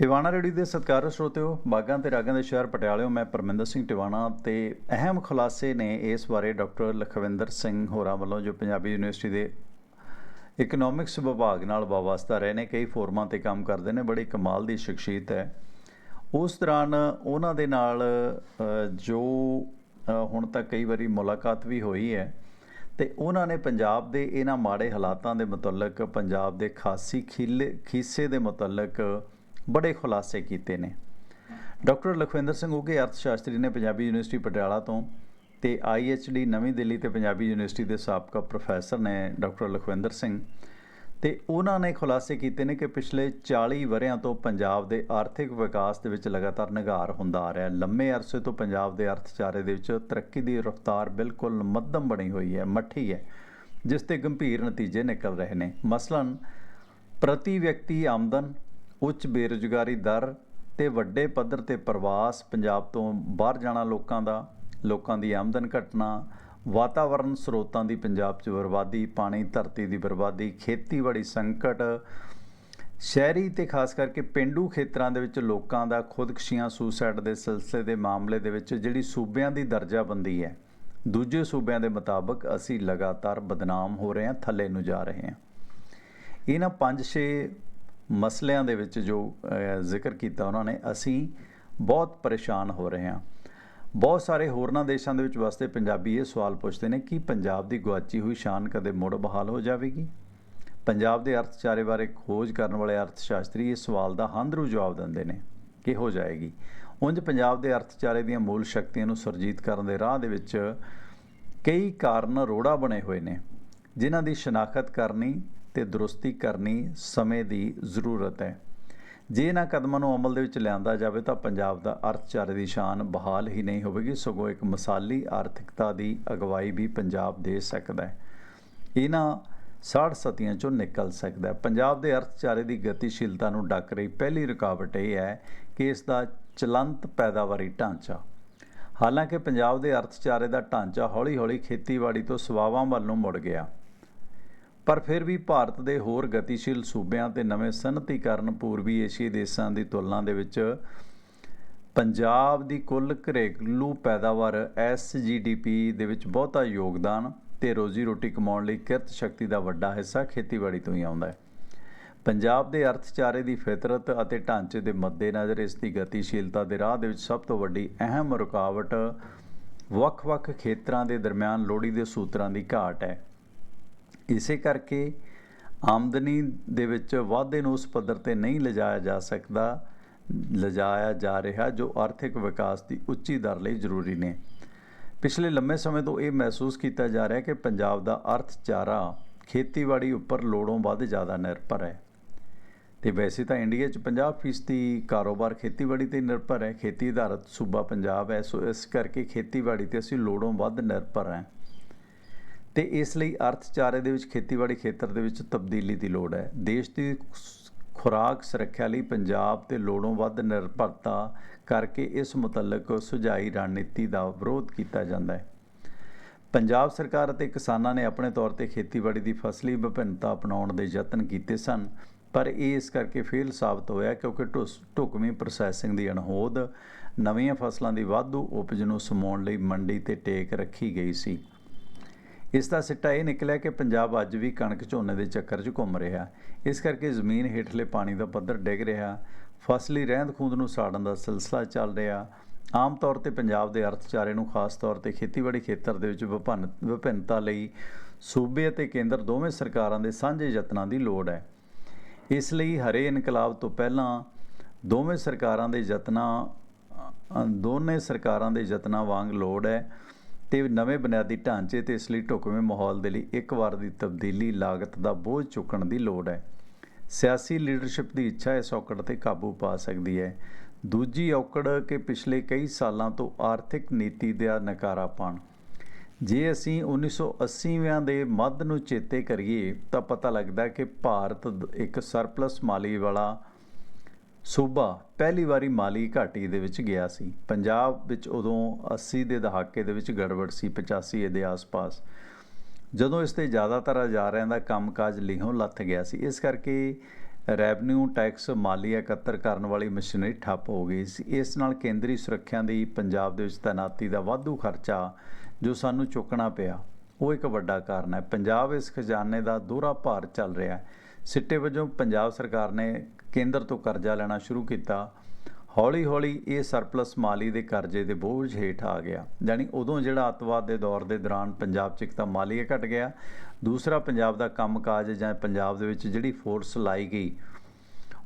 Tiwana ready ਦੇ ਸਤਿਕਾਰ ਸਰੋਤਿਓ, ਬਾਗਾਂ ਤੇ ਰਾਗਾਂ ਦੇ ਸ਼ਹਿਰ ਪਟਿਆਲਿਓ, ਮੈਂ ਪਰਮਿੰਦਰ ਸਿੰਘ ਟਿਵਾਣਾ ਤੇ ਅਹਿਮ ਖੁਲਾਸੇ ਨੇ ਇਸ ਬਾਰੇ ਡਾਕਟਰ ਲਖਵਿੰਦਰ ਸਿੰਘ ਹੋਰਾਂ ਵੱਲੋਂ, ਜੋ ਪੰਜਾਬੀ ਯੂਨੀਵਰਸਿਟੀ ਦੇ ਇਕਨੋਮਿਕਸ ਵਿਭਾਗ ਨਾਲ ਵਾਬਸਤਾ ਰਹੇ ਨੇ, ਕਈ ਫੋਰਮਾਂ ਤੇ ਕੰਮ ਕਰਦੇ ਨੇ, ਬੜੀ ਕਮਾਲ ਦੀ ਸ਼ਖਸੀਅਤ ਹੈ। ਉਸ ਦੌਰਾਨ ਉਹਨਾਂ ਦੇ ਨਾਲ ਜੋ ਹੁਣ ਤੱਕ ਕਈ ਵਾਰੀ ਮੁਲਾਕਾਤ ਵੀ ਹੋਈ ਹੈ, ਤੇ ਉਹਨਾਂ ਨੇ ਪੰਜਾਬ ਦੇ ਇਹਨਾਂ ਮਾੜੇ ਹਾਲਾਤਾਂ ਦੇ ਮੁਤਲਕ, ਪੰਜਾਬ ਦੇ ਖਾਸੀ ਖੀਲੇ, ਖੀਸੇ ਦੇ ਮੁਤਲਕ ਬੜੇ ਖੁਲਾਸੇ ਕੀਤੇ ਨੇ। ਡਾਕਟਰ ਲਖਵਿੰਦਰ ਸਿੰਘ ਉਗੇ ਅਰਥ ਸ਼ਾਸਤਰੀ ਨੇ ਪੰਜਾਬੀ ਯੂਨੀਵਰਸਿਟੀ ਪਟਿਆਲਾ ਤੋਂ ਤੇ ਆਈਐਚਡੀ ਨਵੀਂ ਦਿੱਲੀ ਤੇ ਪੰਜਾਬੀ ਯੂਨੀਵਰਸਿਟੀ ਦੇ ਸਾਬਕਾ ਪ੍ਰੋਫੈਸਰ ਨੇ ਡਾਕਟਰ ਲਖਵਿੰਦਰ ਸਿੰਘ। ਤੇ ਉਹਨਾਂ ਨੇ ਖੁਲਾਸੇ ਕੀਤੇ ਨੇ ਕਿ ਪਿਛਲੇ 40 ਵਰਿਆਂ ਤੋਂ ਪੰਜਾਬ ਦੇ ਆਰਥਿਕ ਵਿਕਾਸ ਦੇ ਵਿੱਚ ਲਗਾਤਾਰ ਨਿਗਾਰ ਹੁੰਦਾ ਆ ਰਿਹਾ ਹੈ। ਲੰਮੇ ਅਰਸੇ ਤੋਂ ਪੰਜਾਬ ਦੇ ਅਰਥਚਾਰੇ ਦੇ ਵਿੱਚ ਤਰੱਕੀ ਦੀ ਰਫ਼ਤਾਰ ਬਿਲਕੁਲ ਮੱਧਮ ਬਣੀ ਹੋਈ ਹੈ, ਮੱਠੀ ਹੈ, ਜਿਸ ਤੇ ਗੰਭੀਰ ਨਤੀਜੇ ਨਿਕਲ ਰਹੇ ਨੇ। ਮਸਲਨ, ਪ੍ਰਤੀ ਵਿਅਕਤੀ ਆਮਦਨ ਉੱਚ ਬੇਰੁਜ਼ਗਾਰੀ ਦਰ ਤੇ ਵੱਡੇ ਪੱਧਰ ਤੇ ਪ੍ਰਵਾਸ ਪੰਜਾਬ ਤੋਂ ਬਾਹਰ ਜਾਣਾ ਲੋਕਾਂ ਦਾ, ਲੋਕਾਂ ਦੀ ਆਮਦਨ ਘਟਣਾ ਵਾਤਾਵਰਣ ਸਰੋਤਾਂ ਦੀ ਪੰਜਾਬ 'ਚ ਬਰਬਾਦੀ, ਪਾਣੀ ਧਰਤੀ ਦੀ ਬਰਬਾਦੀ, ਖੇਤੀਬਾੜੀ ਸੰਕਟ, ਸ਼ਹਿਰੀ ਤੇ ਖਾਸ ਕਰਕੇ ਪਿੰਡੂ ਖੇਤਰਾਂ ਦੇ ਵਿੱਚ ਲੋਕਾਂ ਦਾ ਖੁਦਕਸ਼ੀਆਂ ਸੁਸਾਈਡ ਦੇ ਸਿਲਸਿਲੇ ਦੇ ਮਾਮਲੇ ਦੇ ਵਿੱਚ ਜਿਹੜੀ ਸੂਬਿਆਂ ਦੀ ਦਰਜਾਬੰਦੀ ਹੈ, ਦੂਜੇ ਸੂਬਿਆਂ ਦੇ ਮੁਤਾਬਕ ਅਸੀਂ ਲਗਾਤਾਰ ਬਦਨਾਮ ਹੋ ਰਹੇ ਹਾਂ, ਥੱਲੇ ਨੂੰ ਜਾ ਰਹੇ ਹਾਂ। ਇਹਨਾਂ 5-6 ਮਸਲਿਆਂ ਦੇ ਵਿੱਚ ਜੋ ਜ਼ਿਕਰ ਕੀਤਾ ਉਹਨਾਂ ਨੇ, ਅਸੀਂ ਬਹੁਤ ਪਰੇਸ਼ਾਨ ਹੋ ਰਹੇ ਹਾਂ। ਬਹੁਤ ਸਾਰੇ ਹੋਰਨਾਂ ਦੇਸ਼ਾਂ ਦੇ ਵਿੱਚ ਵਸਦੇ ਪੰਜਾਬੀ ਇਹ ਸਵਾਲ ਪੁੱਛਦੇ ਨੇ ਕਿ ਪੰਜਾਬ ਦੀ ਗੁਆਚੀ ਹੋਈ ਸ਼ਾਨ ਕਦੇ ਮੁੜ ਬਹਾਲ ਹੋ ਜਾਵੇਗੀ? ਪੰਜਾਬ ਦੇ ਅਰਥਚਾਰੇ ਬਾਰੇ ਖੋਜ ਕਰਨ ਵਾਲੇ ਅਰਥਸ਼ਾਸਤਰੀ ਇਸ ਸਵਾਲ ਦਾ ਹੰਧਰੂ ਜਵਾਬ ਦਿੰਦੇ ਨੇ ਕਿ ਹੋ ਜਾਏਗੀ? ਉਂਝ ਪੰਜਾਬ ਦੇ ਅਰਥਚਾਰੇ ਦੀਆਂ ਮੂਲ ਸ਼ਕਤੀਆਂ ਨੂੰ ਸਰਜੀਤ ਕਰਨ ਦੇ ਰਾਹ ਦੇ ਵਿੱਚ ਕਈ ਕਾਰਨ ਰੋੜਾ ਬਣੇ ਹੋਏ ਨੇ, ਜਿਨ੍ਹਾਂ ਦੀ ਸ਼ਨਾਖਤ ਕਰਨੀ ਤੇ ਦਰੁਸਤੀ ਕਰਨੀ ਸਮੇਂ ਦੀ ਜ਼ਰੂਰਤ ਹੈ। ਜੇ ਇਹਨਾਂ ਕਦਮਾਂ ਨੂੰ ਅਮਲ ਦੇ ਵਿੱਚ ਲਿਆਂਦਾ ਜਾਵੇ ਤਾਂ ਪੰਜਾਬ ਦਾ ਅਰਥਚਾਰੇ ਦੀ ਸ਼ਾਨ ਬਹਾਲ ਹੀ ਨਹੀਂ ਹੋਵੇਗੀ। ਸਗੋਂ ਇੱਕ ਮਸਾਲੀ ਆਰਥਿਕਤਾ ਦੀ ਅਗਵਾਈ ਵੀ ਪੰਜਾਬ ਦੇ ਸਕਦਾ ਹੈ। ਇਹਨਾਂ ਸਾੜ ਸਤੀਆਂ ਚੋਂ ਨਿਕਲ ਸਕਦਾ ਹੈ। ਪੰਜਾਬ ਦੇ ਅਰਥਚਾਰੇ ਦੀ ਗਤੀਸ਼ੀਲਤਾ ਨੂੰ ਡੱਕ ਰਹੀ ਪਹਿਲੀ ਰੁਕਾਵਟ ਇਹ ਹੈ ਕਿ ਇਸ ਦਾ ਚਲੰਤ ਪੈਦਾਵਾਰੀ ਢਾਂਚਾ। ਹਾਲਾਂਕਿ ਪੰਜਾਬ ਦੇ ਅਰਥਚਾਰੇ ਦਾ ਢਾਂਚਾ ਹੌਲੀ-ਹੌਲੀ ਖੇਤੀਬਾੜੀ ਤੋਂ ਸਵਾਵਾਂ ਵੱਲ ਨੂੰ ਮੁੜ ਗਿਆ। ਪਰ ਫਿਰ ਵੀ ਭਾਰਤ ਦੇ ਹੋਰ ਗਤੀਸ਼ੀਲ ਸੂਬਿਆਂ ਤੇ ਨਵੇਂ ਸਨਅਤੀਕਰਨ ਪੂਰਬੀ ਏਸ਼ੀਆਈ ਦੇਸ਼ਾਂ ਦੀ ਤੁਲਨਾ ਦੇ ਵਿੱਚ ਪੰਜਾਬ ਦੀ ਕੁੱਲ ਘਰੇਲੂ ਪੈਦਾਵਾਰ ਐਸਜੀਡੀਪੀ ਦੇ ਵਿੱਚ ਬਹੁਤਾ ਯੋਗਦਾਨ ਤੇ ਰੋਜ਼ੀ ਰੋਟੀ ਕਮਾਉਣ ਲਈ ਕਿਰਤ ਸ਼ਕਤੀ ਦਾ ਵੱਡਾ ਹਿੱਸਾ ਖੇਤੀਬਾੜੀ ਤੋਂ ਹੀ ਆਉਂਦਾ ਹੈ। ਪੰਜਾਬ ਦੇ ਅਰਥਚਾਰੇ ਦੀ ਫਿਤਰਤ ਅਤੇ ਢਾਂਚੇ ਦੇ ਮੱਦੇਨਜ਼ਰ ਇਸ ਦੀ ਗਤੀਸ਼ੀਲਤਾ ਦੇ ਰਾਹ ਦੇ ਵਿੱਚ ਸਭ ਤੋਂ ਵੱਡੀ ਅਹਿਮ ਰੁਕਾਵਟ ਵੱਖ-ਵੱਖ ਖੇਤਰਾਂ ਦੇ ਦਰਮਿਆਨ ਲੋੜੀ ਦੇ ਸੂਤਰਾਂ ਦੀ ਘਾਟ ਹੈ। ਇਸੇ ਕਰਕੇ ਆਮਦਨੀ ਦੇ ਵਿੱਚ ਵਾਧੇ ਨੂੰ ਉਸ ਪੱਧਰ ਤੇ ਨਹੀਂ ਲਿਜਾਇਆ ਜਾ ਸਕਦਾ, ਲਿਜਾਇਆ ਜਾ ਰਿਹਾ ਜੋ ਆਰਥਿਕ ਵਿਕਾਸ ਦੀ ਉੱਚੀ ਦਰ ਲਈ ਜ਼ਰੂਰੀ ਨੇ। ਪਿਛਲੇ ਲੰਮੇ ਸਮੇਂ ਤੋਂ ਇਹ ਮਹਿਸੂਸ ਕੀਤਾ ਜਾ ਰਿਹਾ ਕਿ ਪੰਜਾਬ ਦਾ ਅਰਥਚਾਰਾ ਖੇਤੀਬਾੜੀ ਉੱਪਰ ਲੋੜੋਂ ਵੱਧ ਜ਼ਿਆਦਾ ਨਿਰਭਰ ਹੈ। ਤੇ ਵੈਸੇ ਤਾਂ ਇੰਡੀਆ 'ਚ 50% ਕਾਰੋਬਾਰ ਖੇਤੀਬਾੜੀ ਤੇ ਨਿਰਭਰ ਹੈ, ਖੇਤੀ ਆਧਾਰਿਤ ਸੂਬਾ ਪੰਜਾਬ ਹੈ, ਸੋ ਇਸ ਕਰਕੇ ਖੇਤੀਬਾੜੀ ਤੇ ਅਸੀਂ ਲੋੜੋਂ ਵੱਧ ਨਿਰਭਰ ਹਾਂ। ਤੇ ਇਸ ਲਈ ਅਰਥਚਾਰੇ ਦੇ ਵਿੱਚ ਖੇਤੀਬਾੜੀ ਖੇਤਰ ਦੇ ਵਿੱਚ ਤਬਦੀਲੀ ਦੀ ਲੋੜ ਹੈ। ਦੇਸ਼ ਦੀ ਖੁਰਾਕ ਸੁਰੱਖਿਆ ਲਈ ਪੰਜਾਬ ਤੇ ਲੋੜੋਂ ਵੱਧ ਨਿਰਭਰਤਾ ਕਰਕੇ ਇਸ ਮੁਤਲਕ ਸੁਝਾਈ ਰਣਨੀਤੀ ਦਾ ਵਿਰੋਧ ਕੀਤਾ ਜਾਂਦਾ ਹੈ। ਪੰਜਾਬ ਸਰਕਾਰ ਅਤੇ ਕਿਸਾਨਾਂ ਨੇ ਆਪਣੇ ਤੌਰ ਤੇ ਖੇਤੀਬਾੜੀ ਦੀ ਫਸਲੀ ਵਿਭਿੰਨਤਾ ਅਪਣਾਉਣ ਦੇ ਯਤਨ ਕੀਤੇ ਸਨ, ਪਰ ਇਹ ਇਸ ਕਰਕੇ ਫੇਲ ਸਾਬਤ ਹੋਇਆ ਕਿਉਂਕਿ ਢੁਸ- ਢੁਕਵੀਂ ਪ੍ਰੋਸੈਸਿੰਗ ਦੀ ਅਣਹੋਦ ਨਵੀਆਂ ਫਸਲਾਂ ਦੀ ਵਾਧੂ ਉਪਜ ਨੂੰ ਸਮਾਉਣ ਲਈ ਮੰਡੀ ਤੇ ਟੇਕ ਰੱਖੀ ਗਈ ਸੀ। ਇਸ ਦਾ ਸਿੱਟਾ ਇਹ ਨਿਕਲਿਆ ਕਿ ਪੰਜਾਬ ਅੱਜ ਵੀ ਕਣਕ ਝੋਨੇ ਦੇ ਚੱਕਰ 'ਚ ਘੁੰਮ ਰਿਹਾ। ਇਸ ਕਰਕੇ ਜ਼ਮੀਨ ਹੇਠਲੇ ਪਾਣੀ ਦਾ ਪੱਧਰ ਡਿੱਗ ਰਿਹਾ। ਫਸਲੀ ਰਹਿੰਦ ਖੂੰਦ ਨੂੰ ਸਾੜਨ ਦਾ ਸਿਲਸਿਲਾ ਚੱਲ ਰਿਹਾ। ਆਮ ਤੌਰ ਤੇ ਪੰਜਾਬ ਦੇ ਅਰਥਚਾਰੇ ਨੂੰ ਖਾਸ ਤੌਰ ਤੇ ਖੇਤੀਬਾੜੀ ਖੇਤਰ ਦੇ ਵਿੱਚ ਵਿਭਿੰਨ ਵਿਭਿੰਨਤਾ ਲਈ ਸੂਬੇ ਅਤੇ ਕੇਂਦਰ ਦੋਵੇਂ ਸਰਕਾਰਾਂ ਦੇ ਸਾਂਝੇ ਯਤਨਾਂ ਦੀ ਲੋੜ ਹੈ। ਇਸ ਲਈ ਹਰੇ ਇਨਕਲਾਬ ਤੋਂ ਪਹਿਲਾਂ ਦੋਵੇਂ ਸਰਕਾਰਾਂ ਦੇ ਯਤਨਾਂ ਦੋਨੇ ਸਰਕਾਰਾਂ ਦੇ ਯਤਨਾਂ ਵਾਂਗ ਲੋੜ ਹੈ। ਤੇ ਨਵੇਂ ਬੁਨਿਆਦੀ ਢਾਂਚੇ ਤੇ ਇਸ ਲਈ ਢੁਕਵੇਂ ਮਾਹੌਲ ਦੇ ਲਈ ਇੱਕ ਵਾਰ ਦੀ ਤਬਦੀਲੀ ਲਾਗਤ ਦਾ ਬੋਝ ਚੁੱਕਣ ਦੀ ਲੋੜ ਹੈ। ਸਿਆਸੀ ਲੀਡਰਸ਼ਿਪ ਦੀ ਇੱਛਾ ਇਸ ਔਕੜ ਤੇ ਕਾਬੂ ਪਾ ਸਕਦੀ ਹੈ। ਦੂਜੀ ਔਕੜ ਕਿ ਪਿਛਲੇ ਕਈ ਸਾਲਾਂ ਤੋਂ ਆਰਥਿਕ ਨੀਤੀ ਦਾ ਨਕਾਰਾਪਣ ਜੇ ਅਸੀਂ 1980ਵਿਆਂ ਦੇ ਮੱਧ ਨੂੰ ਚੇਤੇ ਕਰੀਏ ਤਾਂ ਪਤਾ ਲੱਗਦਾ ਕਿ ਭਾਰਤ ਇੱਕ ਸਰਪਲਸ ਮਾਲੀ ਵਾਲਾ ਸੂਬਾ ਪਹਿਲੀ ਵਾਰੀ ਮਾਲੀ ਘਾਟੀ ਦੇ ਵਿੱਚ ਗਿਆ ਸੀ। ਪੰਜਾਬ ਵਿੱਚ ਉਦੋਂ 80 ਦੇ ਦਹਾਕੇ ਦੇ ਵਿੱਚ ਗੜਬੜ ਸੀ 85 ਦੇ ਆਸ-ਪਾਸ। ਜਦੋਂ ਇਸ ਤੇ ਜ਼ਿਆਦਾਤਰ ਹਜ਼ਾਰਿਆਂ ਦਾ ਕੰਮਕਾਜ ਲਿਹੋਂ ਲੱਥ ਗਿਆ ਸੀ, ਇਸ ਕਰਕੇ ਰੈਵਨਿਊ ਟੈਕਸ ਮਾਲੀ ਇਕੱਤਰ ਕਰਨ ਵਾਲੀ ਮਸ਼ੀਨਰੀ ਠੱਪ ਹੋ ਗਈ ਸੀ। ਇਸ ਨਾਲ ਕੇਂਦਰੀ ਸੁਰੱਖਿਆ ਦੀ ਪੰਜਾਬ ਦੇ ਵਿੱਚ ਤੈਨਾਤੀ ਦਾ ਵਾਧੂ ਖਰਚਾ ਜੋ ਸਾਨੂੰ ਚੁੱਕਣਾ ਪਿਆ, ਉਹ ਇੱਕ ਵੱਡਾ ਕਾਰਨ ਹੈ। ਪੰਜਾਬ ਇਸ ਖਜ਼ਾਨੇ ਦਾ ਦੋਹਰਾ ਭਾਰ ਚੱਲ ਰਿਹਾ ਹੈ। ਸਿੱਟੇ ਵਜੋਂ ਪੰਜਾਬ ਸਰਕਾਰ ਨੇ ਕੇਂਦਰ ਤੋਂ ਕਰਜ਼ਾ ਲੈਣਾ ਸ਼ੁਰੂ ਕੀਤਾ ਹੌਲੀ ਹੌਲੀ ਇਹ ਸਰਪਲਸ ਮਾਲੀ ਦੇ ਕਰਜ਼ੇ ਦੇ ਬੋਝ ਹੇਠ ਆ ਗਿਆ ਯਾਨੀ ਉਦੋਂ ਜਿਹੜਾ ਅੱਤਵਾਦ ਦੇ ਦੌਰ ਦੇ ਦੌਰਾਨ ਪੰਜਾਬ 'ਚ ਇੱਕ ਤਾਂ ਮਾਲੀਆ ਘਟ ਗਿਆ ਦੂਸਰਾ ਪੰਜਾਬ ਦਾ ਕੰਮਕਾਜ ਜਾਂ ਪੰਜਾਬ ਦੇ ਵਿੱਚ ਜਿਹੜੀ ਫੋਰਸ ਲਾਈ ਗਈ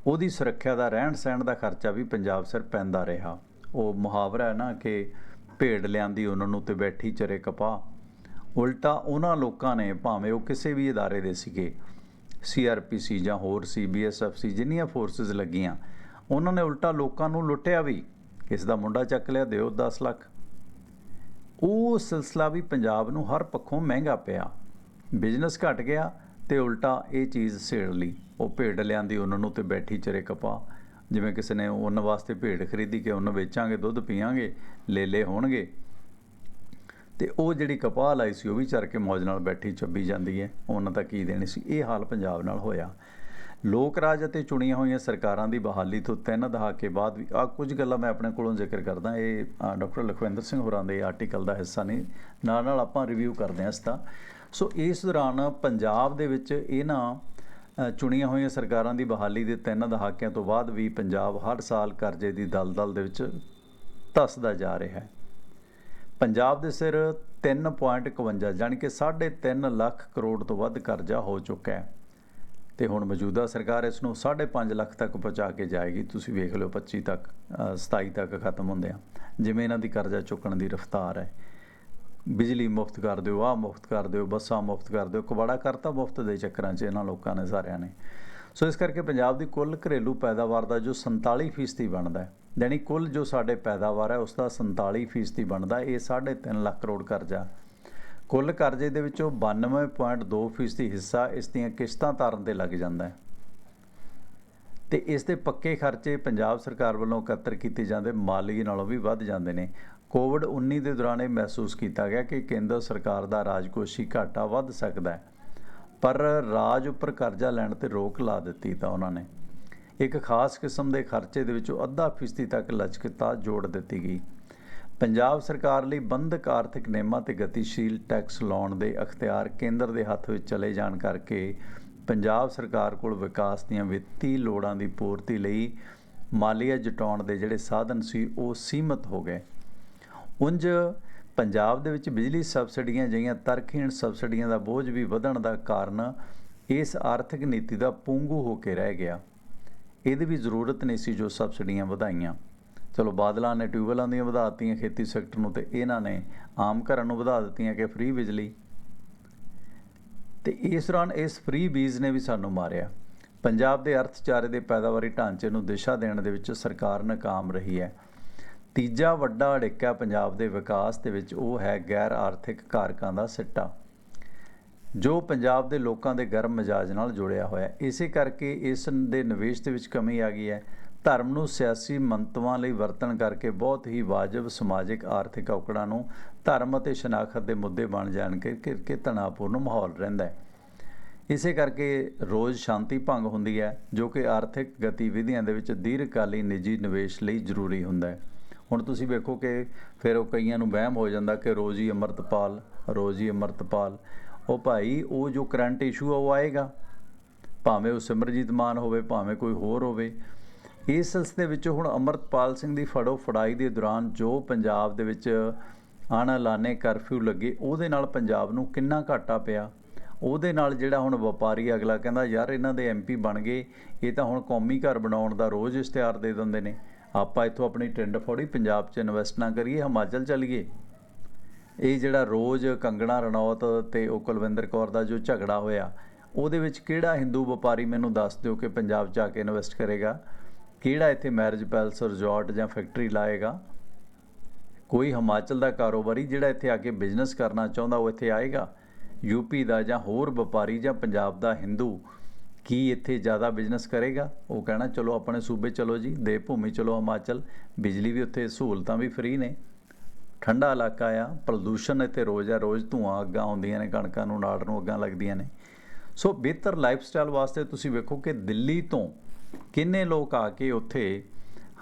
ਉਹਦੀ ਸੁਰੱਖਿਆ ਦਾ ਰਹਿਣ ਸਹਿਣ ਦਾ ਖਰਚਾ ਵੀ ਪੰਜਾਬ ਸਿਰ ਪੈਂਦਾ ਰਿਹਾ ਉਹ ਮੁਹਾਵਰਾ ਹੈ ਨਾ ਕਿ ਭੇਡ ਲਿਆਂਦੀ ਉਹਨਾਂ ਨੂੰ ਤੇ ਬੈਠੀ ਚਰੇ ਕਪਾ ਉਲਟਾ ਉਹਨਾਂ ਲੋਕਾਂ ਨੇ ਭਾਵੇਂ ਉਹ ਕਿਸੇ ਵੀ ادارے ਦੇ ਸੀਗੇ ਸੀਆਰਪੀਸੀ ਜਾਂ ਹੋਰ ਸੀ ਬੀਐਸਐਫ ਸੀ, ਜਿੰਨੀਆਂ ਫੋਰਸਸ ਲੱਗੀਆਂ, ਉਹਨਾਂ ਨੇ ਉਲਟਾ ਲੋਕਾਂ ਨੂੰ ਲੁੱਟਿਆ ਵੀ। ਕਿਸ ਦਾ ਮੁੰਡਾ ਚੱਕ ਲਿਆ, ਦਿਓ 10 ਲੱਖ। ਉਹ ਸਿਲਸਿਲਾ ਵੀ ਪੰਜਾਬ ਨੂੰ ਹਰ ਪੱਖੋਂ ਮਹਿੰਗਾ ਪਿਆ। ਬਿਜ਼ਨਸ ਘਟ ਗਿਆ ਤੇ ਉਲਟਾ ਇਹ ਚੀਜ਼ ਸੇੜ ਲਈ। ਉਹ ਭੇਡ ਲਿਆਂਦੀ ਉਹਨਾਂ ਨੂੰ ਤੇ ਬੈਠੀ ਚਰੇ ਕਪਾ ਜਿਵੇਂ ਕਿਸੇ ਨੇ ਉਹਨਾਂ ਵਾਸਤੇ ਭੇਡ ਖਰੀਦੀ ਕਿ ਉਹਨਾਂ ਵੇਚਾਂਗੇ, ਦੁੱਧ ਪੀਾਂਗੇ ਲੇਲੇ ਹੋਣਗੇ। ਤੇ ਉਹ ਜਿਹੜੀ ਕਪਾਹ ਲਾਈ ਸੀ, ਉਹ ਵੀ ਚਰ ਕੇ ਮੌਜ ਨਾਲ ਬੈਠੀ ਚੱਬੀ ਜਾਂਦੀ ਹੈ। ਉਹਨਾਂ ਤਾਂ ਕੀ ਦੇਣੀ ਸੀ? ਇਹ ਹਾਲ ਪੰਜਾਬ ਨਾਲ ਹੋਇਆ। ਲੋਕ ਰਾਜ ਅਤੇ ਚੁਣੀਆਂ ਹੋਈਆਂ ਸਰਕਾਰਾਂ ਦੀ ਬਹਾਲੀ ਤੋਂ ਤਿੰਨ ਦਹਾਕੇ ਬਾਅਦ ਵੀ ਆ ਕੁਝ ਗੱਲਾਂ ਮੈਂ ਆਪਣੇ ਕੋਲੋਂ ਜ਼ਿਕਰ ਕਰਦਾ। ਇਹ ਡਾਕਟਰ ਲਖਵਿੰਦਰ ਸਿੰਘ ਹੋਰਾਂ ਦੇ ਆਰਟੀਕਲ ਦਾ ਹਿੱਸਾ ਨਹੀਂ ਨਾਲ ਨਾਲ ਆਪਾਂ ਰਿਵਿਊ ਕਰਦੇ ਹਾਂ ਇਸ ਦਾ। ਸੋ ਇਸ ਦੌਰਾਨ ਪੰਜਾਬ ਦੇ ਵਿੱਚ ਇਹਨਾਂ ਚੁਣੀਆਂ ਹੋਈਆਂ ਸਰਕਾਰਾਂ ਦੀ ਬਹਾਲੀ ਦੇ ਤਿੰਨ ਦਹਾਕਿਆਂ ਤੋਂ ਬਾਅਦ ਵੀ ਪੰਜਾਬ ਹਰ ਸਾਲ ਕਰਜ਼ੇ ਦੀ ਦਲਦਲ ਦੇ ਵਿੱਚ ਧੱਸਦਾ ਜਾ ਰਿਹਾ ਹੈ। ਪੰਜਾਬ ਦੇ ਸਿਰ 3.51 ਜਾਣੀ ਕਿ 3.5 ਲੱਖ ਕਰੋੜ ਤੋਂ ਵੱਧ ਕਰਜ਼ਾ ਹੋ ਚੁੱਕਾ ਹੈ। ਤੇ ਹੁਣ ਮੌਜੂਦਾ ਸਰਕਾਰ ਇਸ ਨੂੰ 5.5 ਲੱਖ ਤੱਕ ਪਹੁੰਚਾ ਕੇ ਜਾਏਗੀ। ਤੁਸੀਂ ਵੇਖ ਲਿਓ 25 ਤੱਕ ਅ, 27 ਤੱਕ ਖਤਮ ਹੁੰਦੇ ਆ। ਜਿਵੇਂ ਇਹਨਾਂ ਦੀ ਕਰਜ਼ਾ ਚੁੱਕਣ ਦੀ ਰਫ਼ਤਾਰ ਹੈ। ਬਿਜਲੀ ਮੁਫਤ ਕਰ ਦਿਓ ਆਹ ਮੁਫਤ ਕਰ ਦਿਓ ਬੱਸਾਂ ਮੁਫਤ ਕਰ ਦਿਓ ਕਬਾੜਾ ਕਰਤਾ ਮੁਫਤ ਦੇ ਚੱਕਰਾਂ 'ਚ ਇਹਨਾਂ ਲੋਕਾਂ ਨੇ ਸਾਰਿਆਂ ਨੇ। ਸੋ ਇਸ ਕਰਕੇ ਪੰਜਾਬ ਦੀ ਕੁੱਲ ਘਰੇਲੂ ਪੈਦਾਵਾਰ ਦਾ ਜੋ 47% ਬਣਦਾ ਹੈ ਯਾਨੀ ਕੁੱਲ ਜੋ ਸਾਡੇ ਪੈਦਾਵਾਰ ਹੈ ਉਸ ਦਾ 47% ਬਣਦਾ, ਇਹ 3.5 ਲੱਖ ਕਰੋੜ ਕਰਜ਼ਾ। ਕੁੱਲ ਕਰਜ਼ੇ ਦੇ ਵਿੱਚੋਂ 92.2% ਹਿੱਸਾ ਇਸ ਦੀਆਂ ਕਿਸ਼ਤਾਂ ਤਾਰਨ ਤੇ ਲੱਗ ਜਾਂਦਾ ਹੈ। ਤੇ ਇਸ ਦੇ ਪੱਕੇ ਖਰਚੇ ਪੰਜਾਬ ਸਰਕਾਰ ਵੱਲੋਂ ਇਕੱਤਰ ਕੀਤੇ ਜਾਂਦੇ, ਮਾਲੀ ਨਾਲੋਂ ਵੀ ਵੱਧ ਜਾਂਦੇ ਨੇ। ਕੋਵਿਡ 19 ਦੇ ਦੌਰਾਨ ਇਹ ਮਹਿਸੂਸ ਕੀਤਾ ਗਿਆ ਕਿ ਕੇਂਦਰ ਸਰਕਾਰ ਦਾ ਰਾਜਕੋਸ਼ੀ ਘਾਟਾ ਵੱਧ ਸਕਦਾ ਹੈ। ਪਰ ਰਾਜ ਉੱਪਰ ਕਰਜ਼ਾ ਲੈਣ ਤੇ ਰੋਕ ਲਾ ਦਿੱਤੀ ਤਾਂ ਉਹਨਾਂ ਨੇ। ਇੱਕ ਖਾਸ ਕਿਸਮ ਦੇ ਖਰਚੇ ਦੇ ਵਿੱਚੋਂ ਅੱਧਾ ਫੀਸਦੀ ਤੱਕ ਲਚਕਤਾ ਜੋੜ ਦਿੱਤੀ ਗਈ। ਪੰਜਾਬ ਸਰਕਾਰ ਲਈ ਬੰਧਕ ਆਰਥਿਕ ਨਿਯਮਾਂ ਤੇ ਗਤੀਸ਼ੀਲ ਟੈਕਸ ਲਾਉਣ ਦੇ ਅਖਤਿਆਰ ਕੇਂਦਰ ਦੇ ਹੱਥ ਵਿੱਚ ਚਲੇ ਜਾਣ ਕਰਕੇ ਪੰਜਾਬ ਸਰਕਾਰ ਕੋਲ ਵਿਕਾਸ ਦੀਆਂ ਵਿੱਤੀ ਲੋੜਾਂ ਦੀ ਪੂਰਤੀ ਲਈ ਮਾਲੀਆ ਜਟਾਉਣ ਦੇ ਜਿਹੜੇ ਸਾਧਨ ਸੀ, ਉਹ ਸੀਮਤ ਹੋ ਗਏ। ਉਂਝ ਪੰਜਾਬ ਦੇ ਵਿੱਚ ਬਿਜਲੀ ਸਬਸਿਡੀਆਂ ਜਿਹੀਆਂ ਤਰਕਹੀਣ ਸਬਸਿਡੀਆਂ ਦਾ ਬੋਝ ਵੀ ਵਧਣ ਦਾ ਕਾਰਨ ਇਸ ਆਰਥਿਕ ਨੀਤੀ ਦਾ ਪੂੰਗੂ ਹੋ ਕੇ ਰਹਿ ਗਿਆ। ਇਹਦੀ ਵੀ ਜ਼ਰੂਰਤ ਨਹੀਂ ਸੀ ਜੋ ਸਬਸਿਡੀਆਂ ਵਧਾਈਆਂ। ਚਲੋ ਬਾਦਲਾਂ ਨੇ ਟਿਊਬਵੈੱਲਾਂ ਦੀਆਂ ਵਧਾ ਦਿੱਤੀਆਂ ਖੇਤੀ ਸੈਕਟਰ ਨੂੰ ਤੇ ਇਹਨਾਂ ਨੇ ਆਮ ਘਰਾਂ ਨੂੰ ਵਧਾ ਦਿੱਤੀਆਂ ਕਿ ਫ੍ਰੀ ਬਿਜਲੀ। ਤੇ ਇਸ ਦੌਰਾਨ ਇਸ ਫ੍ਰੀ ਬੀਜ ਨੇ ਵੀ ਸਾਨੂੰ ਮਾਰਿਆ। ਪੰਜਾਬ ਦੇ ਅਰਥਚਾਰੇ ਦੇ ਪੈਦਾਵਾਰੀ ਢਾਂਚੇ ਨੂੰ ਦਿਸ਼ਾ ਦੇਣ ਦੇ ਵਿੱਚ ਸਰਕਾਰ ਨਾਕਾਮ ਰਹੀ ਹੈ। ਤੀਜਾ ਵੱਡਾ ਅੜਿੱਕਾ ਪੰਜਾਬ ਦੇ ਵਿਕਾਸ ਦੇ ਵਿੱਚ ਉਹ ਹੈ ਗੈਰ ਆਰਥਿਕ ਕਾਰਕਾਂ ਦਾ ਸਿੱਟਾ। ਜੋ ਪੰਜਾਬ ਦੇ ਲੋਕਾਂ ਦੇ ਗਰਮ ਮਿਜਾਜ ਨਾਲ ਜੁੜਿਆ ਹੋਇਆ ਹੈ। ਇਸੇ ਕਰਕੇ ਇਸ ਦੇ ਨਿਵੇਸ਼ ਦੇ ਵਿੱਚ ਕਮੀ ਆ ਗਈ ਹੈ। ਧਰਮ ਨੂੰ ਸਿਆਸੀ ਮੰਤਵਾਂ ਲਈ ਵਰਤਣ ਕਰਕੇ ਬਹੁਤ ਹੀ ਵਾਜਬ ਸਮਾਜਿਕ, ਆਰਥਿਕ ਔਕੜਾਂ ਨੂੰ ਧਰਮ ਅਤੇ ਸ਼ਨਾਖਤ ਦੇ ਮੁੱਦੇ ਬਣ ਜਾਣ ਕੇ ਕਿ ਤਣਾਅਪੂਰਨ ਮਾਹੌਲ ਰਹਿੰਦਾ ਹੈ। ਇਸੇ ਕਰਕੇ ਰੋਜ਼ ਸ਼ਾਂਤੀ ਭੰਗ ਹੁੰਦੀ ਹੈ, ਜੋ ਕਿ ਆਰਥਿਕ ਗਤੀਵਿਧੀਆਂ ਦੇ ਵਿੱਚ ਦੀਰਘਕਾਲੀ ਨਿੱਜੀ ਨਿਵੇਸ਼ ਲਈ ਜ਼ਰੂਰੀ ਹੁੰਦਾ ਹੈ। ਹੁਣ ਤੁਸੀਂ ਵੇਖੋ ਕਿ ਫਿਰ ਉਹ ਕਈਆਂ ਨੂੰ ਵਹਿਮ ਹੋ ਜਾਂਦਾ ਕਿ ਰੋਜ਼ ਹੀ ਅੰਮ੍ਰਿਤਪਾਲ, ਰੋਜ਼ ਹੀ ਅੰਮ੍ਰਿਤਪਾਲ ਉਹ ਭਾਈ, ਉਹ ਜੋ ਕਰੰਟ ਇਸ਼ੂ ਆ, ਉਹ ਆਏਗਾ। ਭਾਵੇਂ ਉਹ ਸਿਮਰਜੀਤ ਮਾਨ ਹੋਵੇ, ਭਾਵੇਂ ਕੋਈ ਹੋਰ ਹੋਵੇ। ਇਸ ਸਿਲਸਿਲੇ ਵਿੱਚ ਹੁਣ ਅਮਰਤਪਾਲ ਸਿੰਘ ਦੀ ਫੜੋ ਫੜਾਈ ਦੇ ਦੌਰਾਨ ਜੋ ਪੰਜਾਬ ਦੇ ਵਿੱਚ ਆਣਾਲਾਨੇ ਕਰਫਿਊ ਲੱਗੇ, ਉਹਦੇ ਨਾਲ ਪੰਜਾਬ ਨੂੰ ਕਿੰਨਾ ਘਾਟਾ ਪਿਆ? ਉਹਦੇ ਨਾਲ ਜਿਹੜਾ ਹੁਣ ਵਪਾਰੀ ਅਗਲਾ ਕਹਿੰਦਾ, ਯਾਰ, ਇਹਨਾਂ ਦੇ ਐਮਪੀ ਬਣ ਗਏ, ਇਹ ਤਾਂ ਹੁਣ ਕੌਮੀ ਘਰ ਬਣਾਉਣ ਦਾ ਰੋਜ਼ ਇਸ਼ਤਿਹਾਰ ਦੇ ਦਿੰਦੇ ਨੇ। ਆਪਾਂ ਇੱਥੋਂ ਆਪਣੀ ਟਿੰਡ ਫੋੜੀ, ਪੰਜਾਬ 'ਚ ਇਨਵੈਸਟ ਨਾ ਕਰੀਏ, ਹਿਮਾਚਲ ਚਲੀਏ। ਇਹ ਜਿਹੜਾ ਰੋਜ਼ ਕੰਗਣਾ ਰਣੌਤ ਤੇ ਉਹ ਕੁਲਵਿੰਦਰ ਕੌਰ ਦਾ ਜੋ ਝਗੜਾ ਹੋਇਆ, ਉਹਦੇ ਵਿੱਚ ਕਿਹੜਾ ਹਿੰਦੂ ਵਪਾਰੀ ਮੈਨੂੰ ਦੱਸ ਦਿਓ ਕਿ ਪੰਜਾਬ 'ਚ ਆ ਕੇ ਇਨਵੈਸਟ ਕਰੇਗਾ? ਕਿਹੜਾ ਇੱਥੇ ਮੈਰਿਜ ਪੈਲਸ ਰਿਜ਼ੋਰਟ ਜਾਂ ਫੈਕਟਰੀ ਲਾਏਗਾ? ਕੋਈ ਹਿਮਾਚਲ ਦਾ ਕਾਰੋਬਾਰੀ ਜਿਹੜਾ ਇੱਥੇ ਆ ਕੇ ਬਿਜ਼ਨਸ ਕਰਨਾ ਚਾਹੁੰਦਾ, ਉਹ ਇੱਥੇ ਆਏਗਾ? ਯੂਪੀ ਦਾ ਜਾਂ ਹੋਰ ਵਪਾਰੀ ਜਾਂ ਪੰਜਾਬ ਦਾ ਹਿੰਦੂ ਕੀ ਇੱਥੇ ਜ਼ਿਆਦਾ ਬਿਜ਼ਨਸ ਕਰੇਗਾ? ਉਹ ਕਹਿਣਾ, ਚਲੋ ਆਪਣੇ ਸੂਬੇ ਚਲੋ ਜੀ, ਦੇ ਭੂਮੀ ਚਲੋ ਹਿਮਾਚਲ, ਬਿਜਲੀ ਵੀ ਉੱਥੇ ਸਹੂਲਤਾਂ ਵੀ ਫ੍ਰੀ ਨੇ। ਠੰਡਾ ਇਲਾਕਾ ਆ, ਪ੍ਰਦੂਸ਼ਣ ਇੱਥੇ ਰੋਜ਼ ਆ, ਰੋਜ਼ ਧੂਆਂ ਅੱਗਾਂ ਆਉਂਦੀਆਂ ਨੇ, ਕਣਕਾਂ ਨੂੰ, ਨਾੜ ਨੂੰ ਅੱਗਾਂ ਲੱਗਦੀਆਂ ਨੇ। ਸੋ ਬਿਹਤਰ ਲਾਈਫ ਸਟਾਈਲ ਵਾਸਤੇ ਤੁਸੀਂ ਵੇਖੋ ਕਿ ਦਿੱਲੀ ਤੋਂ ਕਿੰਨੇ ਲੋਕ ਆ ਕੇ ਉੱਥੇ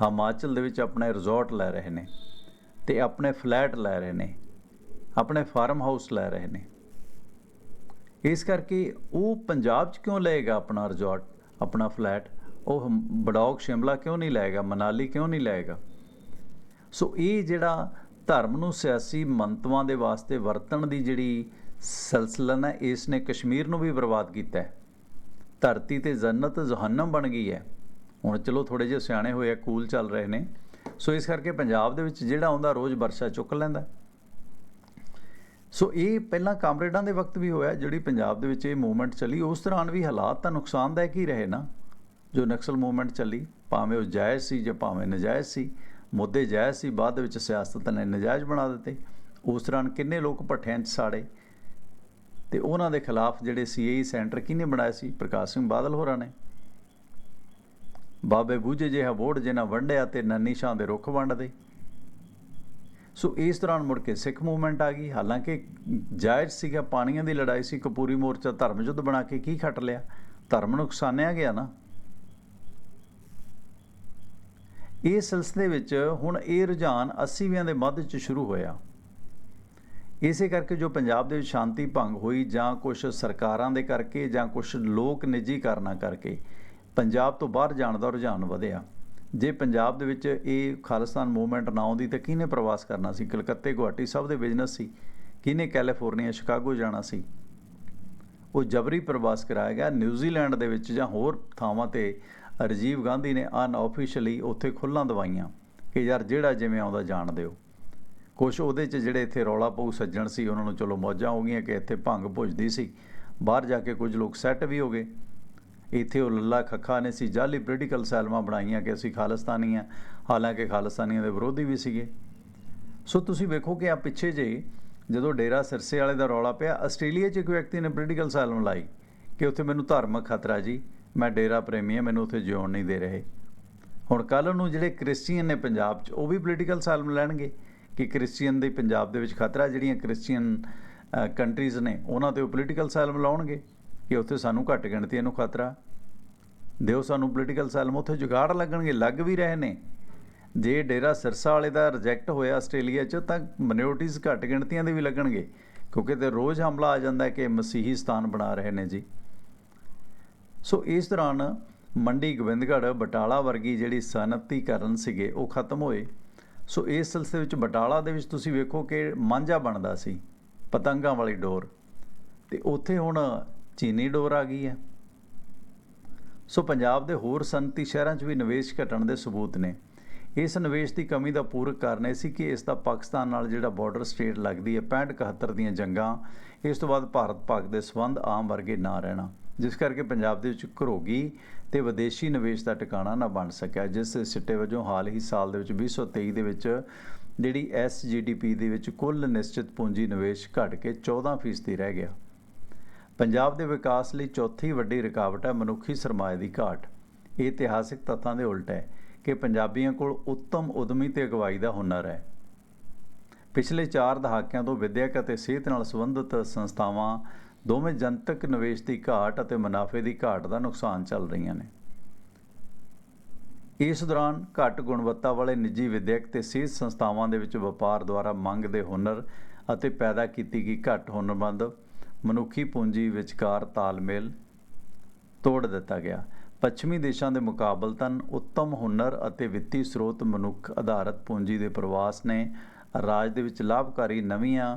ਹਿਮਾਚਲ ਦੇ ਵਿੱਚ ਆਪਣੇ ਰਿਜ਼ੋਰਟ ਲੈ ਰਹੇ ਨੇ ਤੇ ਆਪਣੇ ਫਲੈਟ ਲੈ ਰਹੇ ਨੇ, ਆਪਣੇ ਫਾਰਮ ਹਾਊਸ ਲੈ ਰਹੇ ਨੇ। ਇਸ ਕਰਕੇ ਉਹ ਪੰਜਾਬ 'ਚ ਕਿਉਂ ਲਏਗਾ ਆਪਣਾ ਰਿਜ਼ੋਰਟ ਆਪਣਾ ਫਲੈਟ ਉਹ ਹਮ- ਬਡੌਗ ਸ਼ਿਮਲਾ ਕਿਉਂ ਨਹੀਂ ਲਏਗਾ? ਮਨਾਲੀ ਕਿਉਂ ਨਹੀਂ ਲਏਗਾ? ਸੋ ਇਹ ਜਿਹੜਾ ਧਰਮ ਨੂੰ ਸਿਆਸੀ ਮੰਤਵਾਂ ਦੇ ਵਾਸਤੇ ਵਰਤਣ ਦੀ ਜਿਹੜੀ ਸਲਸਲਨ ਹੈ ਇਸ ਨੇ ਕਸ਼ਮੀਰ ਨੂੰ ਵੀ ਬਰਬਾਦ ਕੀਤਾ ਹੈ। ਧਰਤੀ ਤੇ ਜੰਨਤ ਜਹੰਨਮ ਬਣ ਗਈ ਹੈ। ਹੁਣ ਚਲੋ ਥੋੜੇ ਜਿਹੇ ਸਿਆਣੇ ਹੋਏ ਆ, ਕੂਲ ਚੱਲ ਰਹੇ ਨੇ। ਸੋ ਇਸ ਕਰਕੇ ਪੰਜਾਬ ਦੇ ਵਿੱਚ ਜਿਹੜਾ ਆਉਂਦਾ ਰੋਜ਼ ਵਰਸ਼ਾ ਚੁੱਕ ਲੈਂਦਾ ਸੋ ਇਹ ਪਹਿਲਾਂ ਕਾਮਰੇਡਾਂ ਦੇ ਵਕਤ ਵੀ ਹੋਇਆ, ਜਿਹੜੀ ਪੰਜਾਬ ਦੇ ਵਿੱਚ ਇਹ ਮੂਵਮੈਂਟ ਚੱਲੀ। ਉਸ ਦੌਰਾਨ ਵੀ ਹਾਲਾਤ ਤਾਂ ਨੁਕਸਾਨਦਾਇਕ ਹੀ ਰਹੇ ਨਾ। ਜੋ ਨਕਸਲ ਮੂਵਮੈਂਟ ਚੱਲੀ, ਭਾਵੇਂ ਉਹ ਜਾਇਜ਼ ਸੀ ਜਾਂ ਭਾਵੇਂ ਨਜਾਇਜ਼ ਸੀ ਮੁੱਦੇ ਜਾਇਜ਼ ਸੀ, ਬਾਅਦ ਵਿੱਚ ਸਿਆਸਤ ਨੇ ਨਜਾਇਜ਼ ਬਣਾ ਦਿੱਤੇ। ਉਸ ਦੌਰਾਨ ਕਿੰਨੇ ਲੋਕ ਭੱਠਿਆਂ 'ਚ ਸਾੜੇ? ਤੇ ਉਹਨਾਂ ਦੇ ਖਿਲਾਫ ਜਿਹੜੇ ਸੀਏਈ ਸੈਂਟਰ ਕਿਹਨੇ ਬਣਾਏ ਸੀ? ਪ੍ਰਕਾਸ਼ ਸਿੰਘ ਬਾਦਲ ਹੋਰਾਂ ਨੇ। ਬਾਬੇ ਬੂਝੇ ਜਿਹਾ ਵੋਟ ਜਿਹਨਾਂ ਵੰਡਿਆ ਤੇ ਨੰਨੀ ਸ਼ਾਹ ਦੇ ਰੁੱਖ ਵੰਡਦੇ। ਸੋ ਇਸ ਦੌਰਾਨ ਮੁੜ ਕੇ ਸਿੱਖ ਮੂਵਮੈਂਟ ਆ ਗਈ। ਹਾਲਾਂਕਿ ਜਾਇਜ਼ ਸੀਗਾ, ਪਾਣੀਆਂ ਦੀ ਲੜਾਈ ਸੀ। ਕਪੂਰੀ ਮੋਰਚਾ ਧਰਮ ਯੁੱਧ ਬਣਾ ਕੇ ਕੀ ਖੱਟ ਲਿਆ? ਧਰਮ ਨੁਕਸਾਨਿਆ ਗਿਆ ਨਾ। ਇਸ ਸਿਲਸਿਲੇ ਵਿੱਚ ਹੁਣ ਇਹ ਰੁਝਾਨ 80ਵਿਆਂ ਦੇ ਮੱਧ 'ਚ ਸ਼ੁਰੂ ਹੋਇਆ। ਇਸੇ ਕਰਕੇ ਜੋ ਪੰਜਾਬ ਦੇ ਵਿੱਚ ਸ਼ਾਂਤੀ ਭੰਗ ਹੋਈ ਜਾਂ ਕੁਝ ਸਰਕਾਰਾਂ ਦੇ ਕਰਕੇ ਜਾਂ ਕੁਝ ਲੋਕ ਨਿੱਜੀ ਕਾਰਨਾਂ ਕਰਕੇ ਪੰਜਾਬ ਤੋਂ ਬਾਹਰ ਜਾਣ ਦਾ ਰੁਝਾਨ ਵਧਿਆ। ਜੇ ਪੰਜਾਬ ਦੇ ਵਿੱਚ ਇਹ ਖਾਲਿਸਤਾਨ ਮੂਵਮੈਂਟ ਨਾ ਆਉਂਦੀ ਤਾਂ ਕਿਹਨੇ ਪ੍ਰਵਾਸ ਕਰਨਾ ਸੀ? ਕਲਕੱਤੇ, ਗੁਹਾਟੀ ਸਭ ਦੇ ਬਿਜ਼ਨਸ ਸੀ। ਕਿਹਨੇ ਕੈਲੀਫੋਰਨੀਆ, ਸ਼ਿਕਾਗੋ ਜਾਣਾ ਸੀ? ਉਹ ਜਬਰੀ ਪ੍ਰਵਾਸ ਕਰਾਇਆ ਗਿਆ ਨਿਊਜ਼ੀਲੈਂਡ ਦੇ ਵਿੱਚ ਜਾਂ ਹੋਰ ਥਾਵਾਂ ਤੇ ਰਾਜੀਵ ਗਾਂਧੀ ਨੇ ਅਨਆਫੀਸ਼ੀਅਲੀ ਉੱਥੇ ਖੁੱਲਾਂ ਦਵਾਈਆਂ ਕਿ ਯਾਰ ਜਿਹੜਾ ਜਿਵੇਂ ਆਉਂਦਾ ਜਾਣ ਦਿਓ। ਕੁਛ ਉਹਦੇ 'ਚ ਜਿਹੜੇ ਇੱਥੇ ਰੌਲਾ ਪਊ ਸੱਜਣ ਸੀ, ਉਹਨਾਂ ਨੂੰ ਚਲੋ ਮੌਜਾਂ ਹੋ ਗਈਆਂ ਕਿ ਇੱਥੇ ਭੰਗ ਭੁੱਜਦੀ ਸੀ। ਬਾਹਰ ਜਾ ਕੇ ਕੁਝ ਲੋਕ ਸੈੱਟ ਵੀ ਹੋ ਗਏ। ਇੱਥੇ ਉਹ ਲੱਲਾ ਖੱਖਾ ਨੇ ਸੀ ਜਾਲੀ ਪੋਲੀਟੀਕਲ ਸੈਲਮਾਂ ਬਣਾਈਆਂ ਕਿ ਅਸੀਂ ਖਾਲਿਸਤਾਨੀ ਆ ਹਾਲਾਂਕਿ ਖਾਲਿਸਤਾਨੀਆਂ ਦੇ ਵਿਰੋਧੀ ਵੀ ਸੀਗੇ। ਸੋ ਤੁਸੀਂ ਵੇਖੋ ਕਿ ਆ ਪਿੱਛੇ ਜੇ ਜਦੋਂ ਡੇਰਾ ਸਿਰਸੇ ਵਾਲੇ ਦਾ ਰੌਲਾ ਪਿਆ, ਆਸਟ੍ਰੇਲੀਆ 'ਚ ਇੱਕ ਵਿਅਕਤੀ ਨੇ ਪੋਲੀਟੀਕਲ ਸੈਲਮ ਲਾਈ ਕਿ ਉੱਥੇ ਮੈਨੂੰ ਧਾਰਮਿਕ ਖਤਰਾ ਜੀ। ਮੈਂ ਡੇਰਾ ਪ੍ਰੇਮੀ ਹਾਂ, ਮੈਨੂੰ ਉੱਥੇ ਜਿਉਣ ਨਹੀਂ ਦੇ ਰਹੇ। ਹੁਣ ਕੱਲ ਨੂੰ ਜਿਹੜੇ ਕ੍ਰਿਸਚੀਅਨ ਨੇ ਪੰਜਾਬ 'ਚ, ਉਹ ਵੀ ਪੋਲੀਟੀਕਲ ਸੈਲਮ ਲੈਣਗੇ ਕਿ ਕ੍ਰਿਸਚੀਅਨ ਦੇ ਪੰਜਾਬ ਦੇ ਵਿੱਚ ਖਤਰਾ ਜਿਹੜੀਆਂ ਕ੍ਰਿਸਚੀਅਨ ਕੰਟਰੀਜ਼ ਨੇ, ਉਹਨਾਂ ਤੇ ਉਹ ਪੋਲੀਟੀਕਲ ਸੈਲਮ ਲਾਉਣਗੇ ਕਿ ਉੱਥੇ ਸਾਨੂੰ ਘੱਟ ਗਿਣਤੀਆਂ ਨੂੰ ਖਤਰਾ। ਦਿਓ ਸਾਨੂੰ ਪੋਲੀਟੀਕਲ ਸੈਲਮ, ਉੱਥੇ ਜੁਗਾੜ ਲੱਗਣਗੇ, ਲੱਗ ਵੀ ਰਹੇ ਨੇ। ਜੇ ਡੇਰਾ ਸਿਰਸਾ ਵਾਲੇ ਦਾ ਰਿਜੈਕਟ ਹੋਇਆ ਆਸਟ੍ਰੇਲੀਆ 'ਚ, ਤਾਂ ਮਿਨੋਰਟੀਜ਼ ਘੱਟ ਗਿਣਤੀਆਂ ਦੇ ਵੀ ਲੱਗਣਗੇ, ਕਿਉਂਕਿ ਤੇ ਰੋਜ਼ ਹਮਲਾ ਆ ਜਾਂਦਾ ਕਿ ਮਸੀਹੀ ਸਥਾਨ ਬਣਾ ਰਹੇ ਨੇ ਜੀ। ਸੋ ਇਸ ਦੌਰਾਨ ਮੰਡੀ ਗੋਬਿੰਦਗੜ੍ਹ ਬਟਾਲਾ ਵਰਗੀ ਜਿਹੜੀ ਸਨਅਤੀਕਰਨ ਸੀਗੇ, ਉਹ ਖਤਮ ਹੋਏ। ਸੋ ਇਸ ਸਿਲਸਿਲੇ ਵਿੱਚ ਬਟਾਲਾ ਦੇ ਵਿੱਚ ਤੁਸੀਂ ਵੇਖੋ ਕਿ ਮਾਂਝਾ ਬਣਦਾ ਸੀ, ਪਤੰਗਾਂ ਵਾਲੀ ਡੋਰ। ਤੇ ਉੱਥੇ ਹੁਣ ਚੀਨੀ ਡੋਰ ਆ ਗਈ ਹੈ। ਸੋ ਪੰਜਾਬ ਦੇ ਹੋਰ ਸਨਅਤੀ ਸ਼ਹਿਰਾਂ 'ਚ ਵੀ ਨਿਵੇਸ਼ ਘਟਣ ਦੇ ਸਬੂਤ ਨੇ। ਇਸ ਨਿਵੇਸ਼ ਦੀ ਕਮੀ ਦਾ ਪੂਰਕ ਕਾਰਨ ਇਹ ਸੀ ਕਿ ਇਸ ਦਾ ਪਾਕਿਸਤਾਨ ਨਾਲ ਜਿਹੜਾ ਬਾਰਡਰ ਸਟੇਟ ਲੱਗਦੀ ਹੈ 65 71 ਦੀਆਂ ਜੰਗਾਂ, ਇਸ ਤੋਂ ਬਾਅਦ ਭਾਰਤ ਪਾਕ ਦੇ ਸਬੰਧ ਆਮ ਵਰਗੇ ਨਾ ਰਹਿਣਾ। ਜਿਸ ਕਰਕੇ ਪੰਜਾਬ ਦੇ ਵਿੱਚ ਘਰੋਗੀ ਤੇ ਵਿਦੇਸ਼ੀ ਨਿਵੇਸ਼ ਦਾ ਟਿਕਾਣਾ ਨਾ ਬਣ ਸਕਿਆ, ਜਿਸ ਸਿੱਟੇ ਵਜੋਂ ਹਾਲ ਹੀ ਸਾਲ ਦੇ ਵਿੱਚ 2023 ਦੇ ਵਿੱਚ ਜਿਹੜੀ ਐਸਜੀਡੀਪੀ ਦੇ ਵਿੱਚ ਕੁੱਲ ਨਿਸ਼ਚਿਤ ਪੂੰਜੀ ਨਿਵੇਸ਼ ਘਟ ਕੇ 14% ਰਹਿ ਗਿਆ। ਪੰਜਾਬ ਦੇ ਵਿਕਾਸ ਲਈ ਚੌਥੀ ਵੱਡੀ ਰੁਕਾਵਟ ਹੈ ਮਨੁੱਖੀ ਸਰਮਾਏ ਦੀ ਘਾਟ। ਇਹ ਇਤਿਹਾਸਿਕ ਤੱਥਾਂ ਦੇ ਉਲਟ ਹੈ ਕਿ ਪੰਜਾਬੀਆਂ ਕੋਲ ਉੱਤਮ ਉਦਮੀ ਤੇ ਅਗਵਾਈ ਦਾ ਹੁਨਰ ਹੈ। ਪਿਛਲੇ 4 ਦਹਾਕਿਆਂ ਤੋਂ ਵਿਦਿਅਕ ਅਤੇ ਸਿਹਤ ਨਾਲ ਸੰਬੰਧਿਤ ਸੰਸਥਾਵਾਂ ਦੋਵੇਂ ਜਨਤਕ ਨਿਵੇਸ਼ ਦੀ ਘਾਟ ਅਤੇ ਮੁਨਾਫੇ ਦੀ ਘਾਟ ਦਾ ਨੁਕਸਾਨ ਚੱਲ ਰਹੀਆਂ ਨੇ। ਇਸ ਦੌਰਾਨ ਘੱਟ ਗੁਣਵੱਤਾ ਵਾਲੇ ਨਿੱਜੀ ਵਿਦਿਅਕ ਤੇ ਸਿਹਤ ਸੰਸਥਾਵਾਂ ਦੇ ਵਿੱਚ ਵਪਾਰ ਦੁਆਰਾ ਮੰਗ ਦੇ ਹੁਨਰ ਅਤੇ ਪੈਦਾ ਕੀਤੀ ਗਈ ਘੱਟ ਹੁਨਰਮੰਦ ਮਨੁੱਖੀ ਪੂੰਜੀ ਵਿਚਕਾਰ ਤਾਲਮੇਲ ਤੋੜ ਦਿੱਤਾ ਗਿਆ। ਪੱਛਮੀ ਦੇਸ਼ਾਂ ਦੇ ਮੁਕਾਬਲਤਨ ਉੱਤਮ ਹੁਨਰ ਅਤੇ ਵਿੱਤੀ ਸਰੋਤ ਮਨੁੱਖ ਆਧਾਰਿਤ ਪੂੰਜੀ ਦੇ ਪ੍ਰਵਾਸ ਨੇ ਰਾਜ ਦੇ ਵਿੱਚ ਲਾਭਕਾਰੀ ਨਵੀਆਂ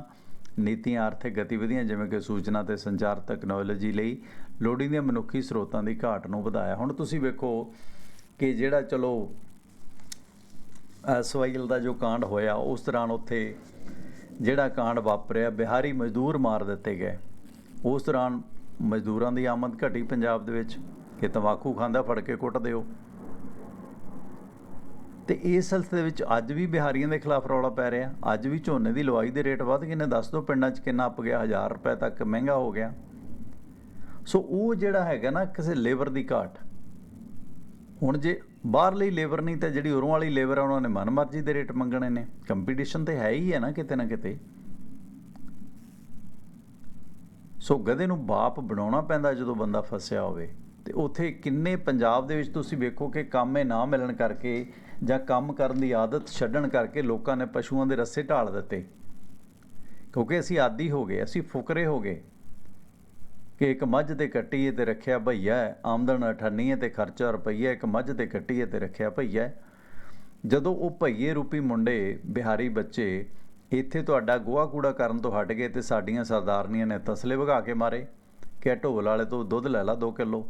ਨੀਤੀਆਂ, ਆਰਥਿਕ ਗਤੀਵਿਧੀਆਂ ਜਿਵੇਂ ਕਿ ਸੂਚਨਾ ਤੇ ਸੰਚਾਰ ਟੈਕਨੋਲੋਜੀ ਲਈ ਲੋੜੀਂਦੀਆਂ ਮਨੁੱਖੀ ਸਰੋਤਾਂ ਦੀ ਘਾਟ ਨੂੰ ਵਧਾਇਆ। ਹੁਣ ਤੁਸੀਂ ਵੇਖੋ ਕਿ ਜਿਹੜਾ ਚਲੋ ਸਵਾਈਲ ਦਾ ਜੋ ਕਾਂਡ ਹੋਇਆ, ਉਸ ਦੌਰਾਨ ਉੱਥੇ ਜਿਹੜਾ ਕਾਂਡ ਵਾਪਰਿਆ, ਬਿਹਾਰੀ ਮਜ਼ਦੂਰ ਮਾਰ ਦਿੱਤੇ ਗਏ। ਉਸ ਦੌਰਾਨ ਮਜ਼ਦੂਰਾਂ ਦੀ ਆਮਦ ਘਟੀ ਪੰਜਾਬ ਦੇ ਵਿੱਚ। ਕਿ ਤੰਬਾਕੂ ਖਾਂਦਾ ਫੜ ਕੇ ਕੁੱਟ ਦਿਓ। ਤੇ ਇਸ ਸਿਲਸਿਲੇ ਵਿੱਚ ਅੱਜ ਵੀ ਬਿਹਾਰੀਆਂ ਦੇ ਖਿਲਾਫ ਰੌਲਾ ਪੈ ਰਿਹਾ। ਅੱਜ ਵੀ ਝੋਨੇ ਦੀ ਲਵਾਈ ਦੇ ਰੇਟ ਵੱਧ ਗਏ ਨੇ। ਦੱਸ ਦਿਓ ਪਿੰਡਾਂ 'ਚ ਕਿੰਨਾ ਅੱਪ ਗਿਆ? 1000 ਰੁਪਏ ਤੱਕ ਮਹਿੰਗਾ ਹੋ ਗਿਆ। ਸੋ ਉਹ ਜਿਹੜਾ ਹੈਗਾ ਨਾ ਕਿਸੇ ਲੇਬਰ ਦੀ ਘਾਟ। ਹੁਣ ਜੇ ਬਾਹਰਲੀ ਲੇਬਰ ਨਹੀਂ ਤਾਂ ਜਿਹੜੀ ਉਰੋਂ ਵਾਲੀ ਲੇਬਰ ਆ, ਉਹਨਾਂ ਨੇ ਮਨਮਰਜ਼ੀ ਦੇ ਰੇਟ ਮੰਗਣੇ ਨੇ। ਕੰਪੀਟੀਸ਼ਨ ਤੇ ਹੈ ਹੀ ਹੈ ਨਾ ਕਿਤੇ ਨਾ ਕਿਤੇ। ਸੋ ਗਧੇ ਨੂੰ ਬਾਪ ਬਣਾਉਣਾ ਪੈਂਦਾ ਜਦੋਂ ਬੰਦਾ ਫਸਿਆ ਹੋਵੇ। ਤੇ ਉੱਥੇ ਕਿੰਨੇ ਪੰਜਾਬ ਦੇ ਵਿੱਚ ਤੁਸੀਂ ਵੇਖੋ ਕਿ ਕੰਮੇ ਨਾ ਮਿਲਣ ਕਰਕੇ ਜਾਂ ਕੰਮ ਕਰਨ ਦੀ ਆਦਤ ਛੱਡਣ ਕਰਕੇ ਲੋਕਾਂ ਨੇ ਪਸ਼ੂਆਂ ਦੇ ਰੱਸੇ ਢਾਲ ਦਿੱਤੇ। ਕਿਉਂਕਿ ਅਸੀਂ ਆਦੀ ਹੋ ਗਏ, ਅਸੀਂ ਫੁਕਰੇ ਹੋ ਗਏ ਕਿ ਇੱਕ ਮੱਝ ਤੇ ਕੱਟੀਏ ਤੇ ਰੱਖਿਆ ਭਈਆ, ਆਮਦਨ ਅਠੰਨੀ ਹੈ ਤੇ ਖਰਚਾ ਰੁਪਈਆ, ਇੱਕ ਮੱਝ ਤੇ ਕੱਟੀਏ ਤੇ ਰੱਖਿਆ ਭਈਆ। ਜਦੋਂ ਉਹ ਭਈਏ ਰੂਪੀ ਮੁੰਡੇ, ਬਿਹਾਰੀ ਬੱਚੇ, ਇੱਥੇ ਤੁਹਾਡਾ ਗੋਹਾ ਕੂੜਾ ਕਰਨ ਤੋਂ ਹਟ ਗਏ ਤੇ ਸਾਡੀਆਂ ਸਰਦਾਰਨੀਆਂ ਨੇ ਤਸਲੇ ਵਗਾ ਕੇ ਮਾਰੇ, ਕਿ ਢੋਲ ਵਾਲੇ ਤੋਂ ਦੁੱਧ ਲੈ ਲਾ 2 ਕਿਲੋ।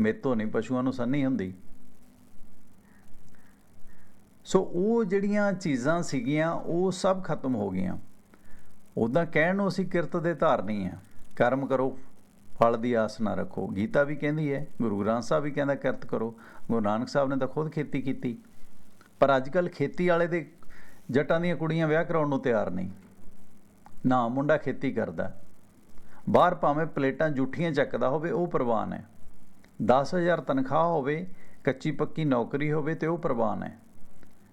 ਮੇਤੋਂ ਨਹੀਂ, ਪਸ਼ੂਆਂ ਨੂੰ ਸੰਨੀ ਹੁੰਦੀ। ਸੋ ਉਹ ਜਿਹੜੀਆਂ ਚੀਜ਼ਾਂ ਸੀਗੀਆਂ, ਉਹ ਸਭ ਖਤਮ ਹੋ ਗਈਆਂ। ਉਦਾਂ ਕਹਿਣ ਨੂੰ ਅਸੀਂ ਕਿਰਤ ਦੇ ਧਾਰਨੀ ਆ। ਕਰਮ ਕਰੋ, ਫਲ ਦੀ ਆਸ ਨਾ ਰੱਖੋ। ਗੀਤਾ ਵੀ ਕਹਿੰਦੀ ਹੈ, ਗੁਰੂ ਗ੍ਰੰਥ ਸਾਹਿਬ ਵੀ ਕਹਿੰਦਾ, ਕਿਰਤ ਕਰੋ। ਗੁਰੂ ਨਾਨਕ ਸਾਹਿਬ ਨੇ ਤਾਂ ਖੁਦ ਖੇਤੀ ਕੀਤੀ। ਪਰ ਅੱਜ ਕੱਲ ਖੇਤੀ ਵਾਲੇ ਦੇ ਜੱਟਾਂ ਦੀਆਂ ਕੁੜੀਆਂ ਵਿਆਹ ਕਰਾਉਣ ਨੂੰ ਤਿਆਰ ਨਹੀਂ। ਨਾ ਮੁੰਡਾ ਖੇਤੀ ਕਰਦਾ। ਬਾਹਰ ਭਾਵੇਂ ਪਲੇਟਾਂ ਜੂਠੀਆਂ ਚੱਕਦਾ ਹੋਵੇ, ਉਹ ਪ੍ਰਵਾਨ ਹੈ। 10000 ਤਨਖਾਹ ਹੋਵੇ, ਕੱਚੀ ਪੱਕੀ ਨੌਕਰੀ ਹੋਵੇ ਤੇ ਉਹ ਪ੍ਰਵਾਨ ਹੈ।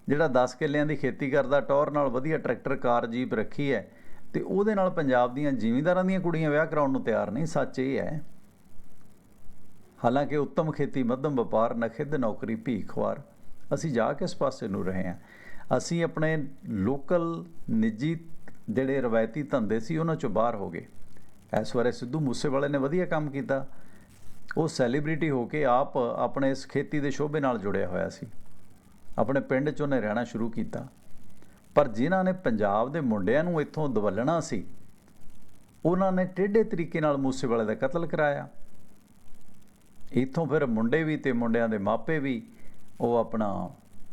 ਜਿਹੜਾ 10 ਕਿੱਲਿਆਂ ਦੀ ਖੇਤੀ ਕਰਦਾ ਟੌਰ ਨਾਲ ਵਧੀਆ ਟਰੈਕਟਰ, ਕਾਰ, ਜੀਪ ਰੱਖੀ ਹੈ ਤੇ ਉਹਦੇ ਨਾਲ ਪੰਜਾਬ ਦੀਆਂ ਜ਼ਿਮੀਂਦਾਰਾਂ ਦੀਆਂ ਕੁੜੀਆਂ ਵਿਆਹ ਕਰਾਉਣ ਨੂੰ ਤਿਆਰ ਨਹੀਂ ਸੱਚ ਇਹ ਹੈ। ਹਾਲਾਂਕਿ ਉੱਤਮ ਖੇਤੀ, ਮੱਧਮ ਵਪਾਰ, ਨਖਿੱਧ ਨੌਕਰੀ ਭੀਖਵਾਰ ਅਸੀਂ ਜਾ ਕੇ ਇਸ ਪਾਸੇ ਨੂੰ ਰਹੇ ਹਾਂ। ਅਸੀਂ ਆਪਣੇ ਲੋਕਲ, ਨਿੱਜੀ ਜਿਹੜੇ ਰਵਾਇਤੀ ਧੰਦੇ ਸੀ, ਉਹਨਾਂ ਚੋਂ ਬਾਹਰ ਹੋ ਗਏ। ਇਸ ਵਾਰੇ ਸਿੱਧੂ ਮੂਸੇਵਾਲੇ ਨੇ ਵਧੀਆ ਕੰਮ ਕੀਤਾ। ਉਹ ਸੈਲੀਬ੍ਰਿਟੀ ਹੋ ਕੇ ਆਪ ਆਪਣੇ ਇਸ ਖੇਤੀ ਦੇ ਸ਼ੋਭੇ ਨਾਲ ਜੁੜਿਆ ਹੋਇਆ ਸੀ। ਆਪਣੇ ਪਿੰਡ 'ਚ ਉਹਨੇ ਰਹਿਣਾ ਸ਼ੁਰੂ ਕੀਤਾ। ਪਰ ਜਿਨ੍ਹਾਂ ਨੇ ਪੰਜਾਬ ਦੇ ਮੁੰਡਿਆਂ ਨੂੰ ਇੱਥੋਂ ਦਵਲਣਾ ਸੀ, ਉਹਨਾਂ ਨੇ ਟੇਢੇ ਤਰੀਕੇ ਨਾਲ ਮੂਸੇਵਾਲੇ ਦਾ ਕਤਲ ਕਰਾਇਆ। ਇੱਥੋਂ ਫਿਰ ਮੁੰਡੇ ਵੀ ਤੇ ਮੁੰਡਿਆਂ ਦੇ ਮਾਪੇ ਵੀ ਉਹ ਆਪਣਾ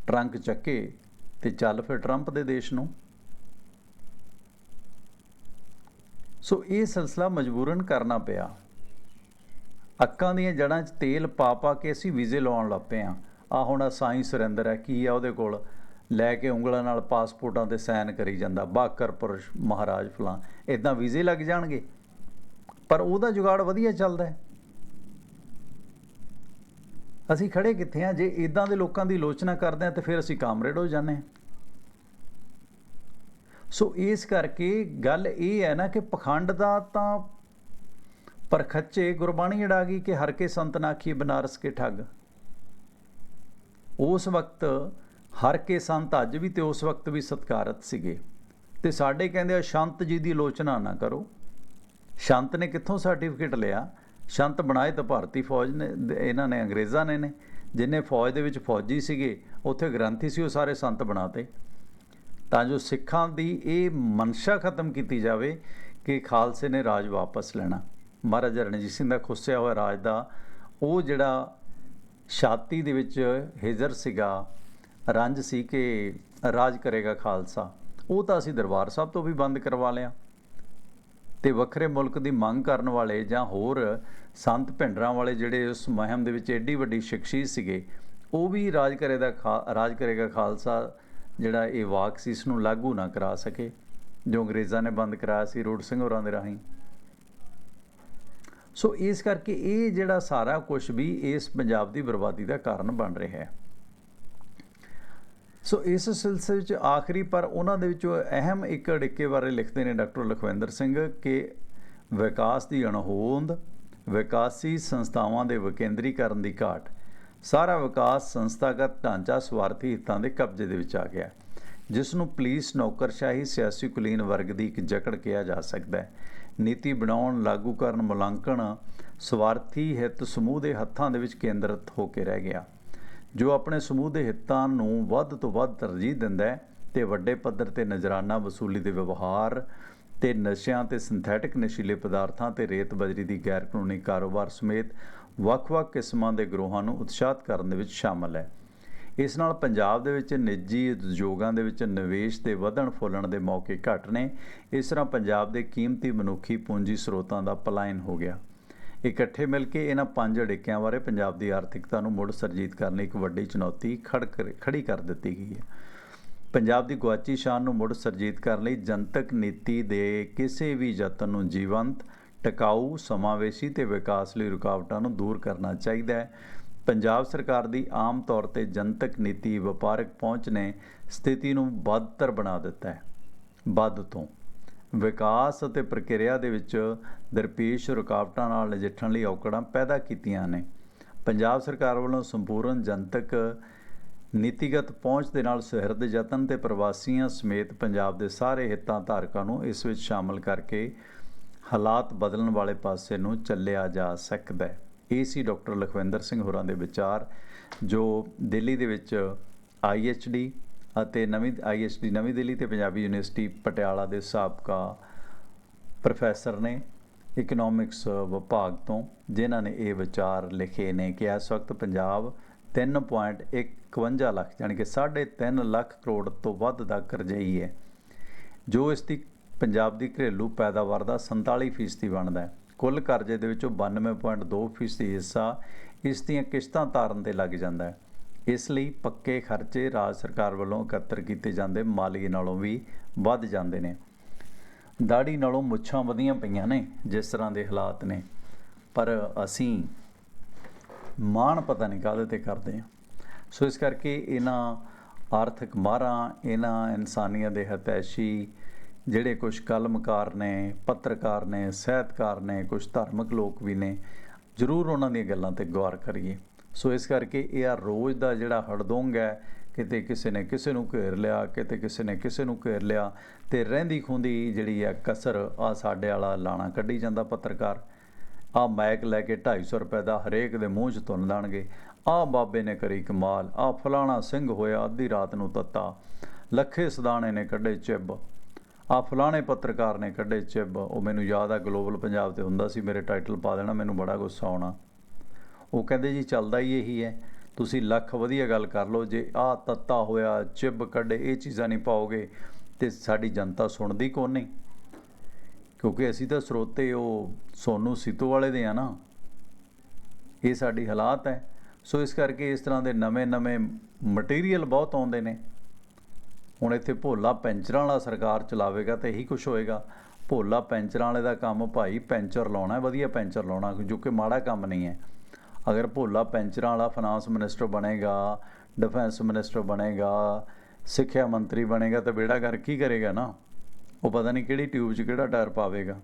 ਟਰੰਕ ਚੱਕੇ ਤੇ ਚੱਲ ਫਿਰ ਟਰੰਪ ਦੇ ਦੇਸ਼ ਨੂੰ। ਸੋ ਇਹ ਸਿਲਸਿਲਾ ਮਜਬੂਰਨ ਕਰਨਾ ਪਿਆ। ਅੱਕਾਂ ਦੀਆਂ ਜੜਾਂ 'ਚ ਤੇਲ ਪਾ ਪਾ ਕੇ ਅਸੀਂ ਵੀਜ਼ੇ ਲਵਾਉਣ ਲੱਗ ਪਏ ਆ ਆ ਹੁਣ ਸਾਈ ਸੁਰਿੰਦਰ ਹੈ, ਕੀ ਆ ਉਹਦੇ ਕੋਲ? ਲੈ ਕੇ ਉਂਗਲਾਂ ਨਾਲ ਪਾਸਪੋਰਟਾਂ ਤੇ ਸਾਈਨ ਕਰੀ ਜਾਂਦਾ, ਬਾਕਰ ਪੁਰਸ਼, ਮਹਾਰਾਜ ਫਲਾਂ। ਇਦਾਂ ਵੀਜ਼ੇ ਲੱਗ ਜਾਣਗੇ? ਪਰ ਉਹਦਾ ਜੁਗਾੜ ਵਧੀਆ ਚੱਲਦਾ ਹੈ। ਅਸੀਂ ਖੜੇ ਕਿੱਥੇ ਆ ਜੇ ਇਦਾਂ ਦੇ ਲੋਕਾਂ ਦੀ ਲੋਚਨਾ ਕਰਦੇ ਆ ਤੇ ਫਿਰ ਅਸੀਂ ਕਾਮਰੇਡ ਹੋ ਜਾਂਦੇ ਹਾਂ। ਸੋ ਇਸ ਕਰਕੇ ਗੱਲ ਇਹ ਹੈ ਨਾ ਕਿ ਪਖੰਡ ਦਾ ਤਾਂ ਪਰ ਖੱਚੇ ਗੁਰਬਾਣੀ ਅੜਾ ਗਈ ਕਿ ਹਰ ਕੇ ਸੰਤ ਨਾਖੀ ਬਨਾਰਸ ਕੇ ਠੱਗ। ਉਸ ਵਕਤ ਹਰ ਕੇ ਸੰਤ ਅੱਜ ਵੀ ਤੇ ਉਸ ਵਕਤ ਵੀ ਸਤਕਾਰਤ ਸੀਗੇ। ਤੇ ਸਾਡੇ ਕਹਿੰਦੇ ਆ, ਸ਼ੰਤ ਜੀ ਦੀ ਲੋਚਨਾ ਨਾ ਕਰੋ। ਸ਼ੰਤ ਨੇ ਕਿੱਥੋਂ ਸਰਟੀਫਿਕੇਟ ਲਿਆ? ਸ਼ੰਤ ਬਣਾਏ ਤਾਂ ਭਾਰਤੀ ਫੌਜ ਨੇ, ਇਹਨਾਂ ਨੇ, ਅੰਗਰੇਜ਼ਾਂ ਨੇ ਨੇ। ਜਿਨੇ ਫੌਜ ਦੇ ਵਿੱਚ ਫੌਜੀ ਸੀਗੇ, ਉੱਥੇ ਗ੍ਰੰਥੀ ਸੀ, ਉਹ ਸਾਰੇ ਸੰਤ ਬਣਾਤੇ। ਤਾਂ ਜੋ ਸਿੱਖਾਂ ਦੀ ਇਹ ਮਨਸ਼ਾ ਖਤਮ ਕੀਤੀ ਜਾਵੇ ਕਿ ਖਾਲਸੇ ਨੇ ਰਾਜ ਵਾਪਸ ਲੈਣਾ। ਮਹਾਰਾਜਾ ਰਣਜੀਤ ਸਿੰਘ ਦਾ ਖੁੱਸਿਆ ਹੋਇਆ ਰਾਜ ਦਾ, ਉਹ ਜਿਹੜਾ ਛਾਤੀ ਦੇ ਵਿੱਚ ਹਿਜਰ ਸੀਗਾ, ਰੰਜ ਸੀ ਕਿ ਰਾਜ ਕਰੇਗਾ ਖਾਲਸਾ, ਉਹ ਤਾਂ ਅਸੀਂ ਦਰਬਾਰ ਸਾਹਿਬ ਤੋਂ ਵੀ ਬੰਦ ਕਰਵਾ ਲਿਆ। ਤੇ ਵੱਖਰੇ ਮੁਲਕ ਦੀ ਮੰਗ ਕਰਨ ਵਾਲੇ ਜਾਂ ਹੋਰ ਸੰਤ ਭਿੰਡਰਾਂ ਵਾਲੇ ਜਿਹੜੇ ਉਸ ਮਹਿਮ ਦੇ ਵਿੱਚ ਐਡੀ ਵੱਡੀ ਸ਼ਖਸੀਅਤ ਸੀਗੇ, ਉਹ ਵੀ ਰਾਜ ਕਰੇ ਦਾ ਰਾਜ ਕਰੇਗਾ ਖਾਲਸਾ ਜਿਹੜਾ ਇਹ ਵਾਕ ਸੀ, ਇਸ ਨੂੰ ਲਾਗੂ ਨਾ ਕਰਾ ਸਕੇ, ਜੋ ਅੰਗਰੇਜ਼ਾਂ ਨੇ ਬੰਦ ਕਰਾਇਆ ਸੀ ਰੋਡ ਸਿੰਘ ਹੋਰਾਂ ਦੇ ਰਾਹੀਂ। ਸੋ ਇਸ ਕਰਕੇ ਇਹ ਜਿਹੜਾ ਸਾਰਾ ਕੁਝ ਵੀ ਇਸ ਪੰਜਾਬ ਦੀ ਬਰਬਾਦੀ ਦਾ ਕਾਰਨ ਬਣ ਰਿਹਾ ਹੈ। ਸੋ ਇਸ ਸਿਲਸਿਲੇ ਵਿੱਚ ਆਖਰੀ ਪਰ ਉਹਨਾਂ ਦੇ ਵਿੱਚੋਂ ਅਹਿਮ ਇੱਕ ਅੜਿੱਕੇ ਬਾਰੇ ਲਿਖਦੇ ਨੇ ਡਾਕਟਰ ਲਖਵਿੰਦਰ ਸਿੰਘ ਕਿ ਵਿਕਾਸ ਦੀ ਅਣਹੋਂਦ, ਵਿਕਾਸੀ ਸੰਸਥਾਵਾਂ ਦੇ ਵਿਕੇਂਦਰੀਕਰਨ ਦੀ ਘਾਟ, ਸਾਰਾ ਵਿਕਾਸ ਸੰਸਥਾਗਤ ਢਾਂਚਾ ਸਵਾਰਥੀ ਹਿੱਤਾਂ ਦੇ ਕਬਜ਼ੇ ਦੇ ਵਿੱਚ ਆ ਗਿਆ ਜਿਸ ਨੂੰ ਪੁਲਿਸ, ਨੌਕਰਸ਼ਾਹੀ, ਸਿਆਸੀ ਕੁਲੀਨ ਵਰਗ ਦੀ ਇੱਕ ਜਕੜ ਕਿਹਾ ਜਾ ਸਕਦਾ ਹੈ। ਨੀਤੀ ਬਣਾਉਣ, ਲਾਗੂ ਕਰਨ, ਮੁਲਾਂਕਣ ਸਵਾਰਥੀ ਹਿੱਤ ਸਮੂਹ ਦੇ ਹੱਥਾਂ ਦੇ ਵਿੱਚ ਕੇਂਦਰਿਤ ਹੋ ਕੇ ਰਹਿ ਗਿਆ। ਜੋ ਆਪਣੇ ਸਮੂਹ ਦੇ ਹਿੱਤਾਂ ਨੂੰ ਵੱਧ ਤੋਂ ਵੱਧ ਤਰਜੀਹ ਦਿੰਦਾ ਹੈ ਤੇ ਵੱਡੇ ਪੱਧਰ ਤੇ ਨਜ਼ਰਾਨਾ ਵਸੂਲੀ ਦੇ ਵਿਵਹਾਰ ਤੇ ਨਸ਼ਿਆਂ ਤੇ ਸਿੰਥੈਟਿਕ ਨਸ਼ੀਲੇ ਪਦਾਰਥਾਂ ਤੇ ਰੇਤ ਬਜਰੀ ਦੀ ਗੈਰ ਕਾਨੂੰਨੀ ਕਾਰੋਬਾਰ ਸਮੇਤ ਵੱਖ-ਵੱਖ ਕਿਸਮਾਂ ਦੇ ਗਰੋਹਾਂ ਨੂੰ ਉਤਸ਼ਾਹਿਤ ਕਰਨ ਦੇ ਵਿੱਚ ਸ਼ਾਮਲ ਹੈ। ਇਸ ਨਾਲ ਪੰਜਾਬ ਦੇ ਵਿੱਚ ਨਿੱਜੀ ਉਦਯੋਗਾਂ ਦੇ ਵਿੱਚ ਨਿਵੇਸ਼ ਦੇ ਵਧਣ ਫੁੱਲਣ ਦੇ ਮੌਕੇ ਘਟ ਨੇ। ਇਸ ਤਰ੍ਹਾਂ ਪੰਜਾਬ ਦੇ ਕੀਮਤੀ ਮਨੁੱਖੀ ਪੂੰਜੀ ਸਰੋਤਾਂ ਦਾ ਪਲਾਇਨ ਹੋ ਗਿਆ। ਇਕੱਠੇ ਮਿਲ ਕੇ ਇਹਨਾਂ ਪੰਜ ਅੜਿੱਕਿਆਂ ਬਾਰੇ ਪੰਜਾਬ ਦੀ ਆਰਥਿਕਤਾ ਨੂੰ ਮੁੜ ਸਰਜੀਤ ਕਰਨ ਲਈ ਇੱਕ ਵੱਡੀ ਚੁਣੌਤੀ ਖੜ ਖੜੀ ਕਰ ਦਿੱਤੀ ਗਈ ਹੈ। ਪੰਜਾਬ ਦੀ ਗੁਆਚੀ ਸ਼ਾਨ ਨੂੰ ਮੁੜ ਸਰਜੀਤ ਕਰਨ ਲਈ ਜਨਤਕ ਨੀਤੀ ਦੇ ਕਿਸੇ ਵੀ ਯਤਨ ਨੂੰ ਜੀਵੰਤ, ਟਿਕਾਊ, ਸਮਾਵੇਸ਼ੀ ਤੇ ਵਿਕਾਸ ਲਈ ਰੁਕਾਵਟਾਂ ਨੂੰ ਦੂਰ ਕਰਨਾ ਚਾਹੀਦਾ ਹੈ। ਪੰਜਾਬ ਸਰਕਾਰ ਦੀ ਆਮ ਤੌਰ ਤੇ ਜਨਤਕ ਨੀਤੀ ਵਪਾਰਕ ਪਹੁੰਚ ਨੇ ਸਥਿਤੀ ਨੂੰ ਬਦਤਰ ਬਣਾ ਦਿੱਤਾ ਹੈ। ਵੱਧ ਤੋਂ ਵਿਕਾਸ ਅਤੇ ਪ੍ਰਕਿਰਿਆ ਦੇ ਵਿੱਚ ਦਰਪੇਸ਼ ਰੁਕਾਵਟਾਂ ਨਾਲ ਨਜਿੱਠਣ ਲਈ ਔਕੜਾਂ ਪੈਦਾ ਕੀਤੀਆਂ ਨੇ। ਪੰਜਾਬ ਸਰਕਾਰ ਵੱਲੋਂ ਸੰਪੂਰਨ ਜਨਤਕ ਨੀਤੀਗਤ ਪਹੁੰਚ ਦੇ ਨਾਲ ਸੁਹਿਰਦ ਯਤਨ ਤੇ ਪ੍ਰਵਾਸੀਆਂ ਸਮੇਤ ਪੰਜਾਬ ਦੇ ਸਾਰੇ ਹਿੱਤਾਂ ਧਾਰਕਾਂ ਨੂੰ ਇਸ ਵਿੱਚ ਸ਼ਾਮਲ ਕਰਕੇ ਹਾਲਾਤ ਬਦਲਣ ਵਾਲੇ ਪਾਸੇ ਨੂੰ ਚੱਲਿਆ ਜਾ ਸਕਦਾ ਹੈ। ਇਹ ਸੀ ਡਾਕਟਰ ਲਖਵਿੰਦਰ ਸਿੰਘ ਹੋਰਾਂ ਦੇ ਵਿਚਾਰ, ਜੋ ਦਿੱਲੀ ਦੇ ਵਿੱਚ ਆਈਐਚਡੀ ਅਤੇ ਨਵੀਂ ਆਈਐਚਡੀ ਨਵੀਂ ਦਿੱਲੀ ਤੇ ਪੰਜਾਬੀ ਯੂਨੀਵਰਸਿਟੀ ਪਟਿਆਲਾ ਦੇ ਸਾਬਕਾ ਪ੍ਰੋਫੈਸਰ ਨੇ ਇਕਨੋਮਿਕਸ ਵਿਭਾਗ ਤੋਂ, ਜਿਨ੍ਹਾਂ ਨੇ ਇਹ ਵਿਚਾਰ ਲਿਖੇ ਨੇ ਕਿ ਇਸ ਵਕਤ ਪੰਜਾਬ 3.51 ਲੱਖ ਯਾਨੀ ਕਿ 3.5 ਲੱਖ ਕਰੋੜ ਤੋਂ ਵੱਧ ਦਾ ਕਰਜ਼ਈ ਹੈ, ਜੋ ਇਸ ਦੀ ਪੰਜਾਬ ਦੀ ਘਰੇਲੂ ਪੈਦਾਵਾਰ ਦਾ 47% ਬਣਦਾ ਹੈ। ਕੁੱਲ ਕਰਜ਼ੇ ਦੇ ਵਿੱਚੋਂ 92.2% ਹਿੱਸਾ ਇਸ ਦੀਆਂ ਕਿਸ਼ਤਾਂ ਤਾਰਨ ਤੇ ਲੱਗ ਜਾਂਦਾ ਹੈ। ਇਸ ਲਈ ਪੱਕੇ ਖਰਚੇ ਰਾਜ ਸਰਕਾਰ ਵੱਲੋਂ ਇਕੱਤਰ ਕੀਤੇ ਜਾਂਦੇ ਮਾਲੀਏ ਨਾਲੋਂ ਵੀ ਵੱਧ ਜਾਂਦੇ ਨੇ। ਦਾੜੀ ਨਾਲੋਂ ਮੁੱਛਾਂ ਵਧੀਆਂ ਪਈਆਂ ਨੇ ਜਿਸ ਤਰ੍ਹਾਂ ਦੇ ਹਾਲਾਤ ਨੇ। ਪਰ ਅਸੀਂ ਮਾਣ ਪਤਾ ਨਹੀਂ ਕਾਹਦੇ ਤੇ ਕਰਦੇ ਆ ਸੋ ਇਸ ਕਰਕੇ ਇਹਨਾਂ ਆਰਥਿਕ ਮਾਹਰਾਂ, ਇਹਨਾਂ ਇਨਸਾਨੀਆਂ ਦੇ ਹਤੈਸ਼ੀ ਜਿਹੜੇ ਕੁਝ ਕਲਮਕਾਰ ਨੇ, ਪੱਤਰਕਾਰ ਨੇ, ਸਾਹਿਤਕਾਰ ਨੇ ਕੁਝ ਧਾਰਮਿਕ ਲੋਕ ਵੀ ਨੇ, ਜ਼ਰੂਰ ਉਹਨਾਂ ਦੀਆਂ ਗੱਲਾਂ ਤੇ ਗੌਰ ਕਰੀਏ। ਸੋ ਇਸ ਕਰਕੇ ਇਹ ਆ ਰੋਜ਼ ਦਾ ਜਿਹੜਾ ਹੜਦੋਂਗ ਹੈ, ਕਿਤੇ ਕਿਸੇ ਨੇ ਕਿਸੇ ਨੂੰ ਘੇਰ ਲਿਆ, ਕਿਤੇ ਕਿਸੇ ਨੇ ਕਿਸੇ ਨੂੰ ਘੇਰ ਲਿਆ, ਤੇ ਰਹਿੰਦੀ ਖੁੰਦੀ ਜਿਹੜੀ ਹੈ ਕਸਰ ਆ ਸਾਡੇ ਵਾਲਾ ਲਾਣਾ ਕੱਢੀ ਜਾਂਦਾ ਪੱਤਰਕਾਰ। ਆ ਮਾਈਕ ਲੈ ਕੇ 250 ਰੁਪਏ ਦਾ ਹਰੇਕ ਦੇ ਮੂੰਹ 'ਚ ਤੁੰਨ ਦੇਣਗੇ। ਆ ਬਾਬੇ ਨੇ ਕਰੀ ਕਮਾਲ, ਆ ਫਲਾਣਾ ਸਿੰਘ ਹੋਇਆ ਅੱਧੀ ਰਾਤ ਨੂੰ ਤੱਤਾ, ਲੱਖੇ ਸਦਾਣੇ ਨੇ ਕੱਢੇ ਚਿੱਬ। ਆ ਫਲਾਣੇ ਪੱਤਰਕਾਰ ਨੇ ਕੱਢੇ ਚਿੱਬ। ਉਹ ਮੈਨੂੰ ਯਾਦ ਆ, ਗਲੋਬਲ ਪੰਜਾਬ ਤੇ ਹੁੰਦਾ ਸੀ, ਮੇਰੇ ਟਾਈਟਲ ਪਾ ਦੇਣਾ, ਮੈਨੂੰ ਬੜਾ ਗੁੱਸਾ ਆਉਣਾ। ਉਹ ਕਹਿੰਦੇ ਜੀ, ਚੱਲਦਾ ਹੀ ਇਹੀ ਹੈ। ਤੁਸੀਂ ਲੱਖ ਵਧੀਆ ਗੱਲ ਕਰ ਲਓ, ਜੇ ਆ ਤੱਤਾ ਹੋਇਆ, ਚਿੱਬ ਕੱਢੇ, ਇਹ ਚੀਜ਼ਾਂ ਨਹੀਂ ਪਾਓਗੇ, ਤੇ ਸਾਡੀ ਜਨਤਾ ਸੁਣਦੀ ਕੋਣ ਨਹੀਂ? ਕਿਉਂਕਿ ਅਸੀਂ ਤਾਂ ਸਰੋਤੇ, ਉਹ ਸੋਨੂ ਸੀਤੋ ਵਾਲੇ ਦੇ ਆ ਨਾ। ਇਹ ਸਾਡੀ ਹਾਲਾਤ ਹੈ। ਸੋ ਇਸ ਕਰਕੇ ਇਸ ਤਰ੍ਹਾਂ ਦੇ ਨਵੇਂ-ਨਵੇਂ ਮਟੀਰੀਅਲ ਬਹੁਤ ਆਉਂਦੇ ਨੇ। ਹੁਣ ਇੱਥੇ ਭੋਲਾ ਪੈਂਚਰਾਂ ਵਾਲਾ ਸਰਕਾਰ ਚਲਾਵੇਗਾ ਤਾਂ ਇਹੀ ਕੁਝ ਹੋਏਗਾ। ਭੋਲਾ ਪੈਂਚਰਾਂ ਵਾਲੇ ਦਾ ਕੰਮ ਭਾਈ ਪੈਂਚਰ ਲਾਉਣਾ ਹੈ, ਵਧੀਆ ਪੈਂਚਰ ਲਾਉਣਾ, ਜੋ ਕਿ ਮਾੜਾ ਕੰਮ ਨਹੀਂ ਹੈ। ਅਗਰ ਭੋਲਾ ਪੈਂਚਰਾਂ ਵਾਲਾ ਫਾਈਨਾਂਸ ਮਿਨਿਸਟਰ ਬਣੇਗਾ ਡਿਫੈਂਸ ਮਿਨਿਸਟਰ ਬਣੇਗਾ, ਸਿੱਖਿਆ ਮੰਤਰੀ ਬਣੇਗਾ, ਤਾਂ ਬੇੜਾ ਕਰ ਕੀ ਕਰੇਗਾ ਨਾ? ਉਹ ਪਤਾ ਨਹੀਂ ਕਿਹੜੀ ਟਿਊਬ 'ਚ ਕਿਹੜਾ ਟਾਇਰ ਪਾਵੇਗਾ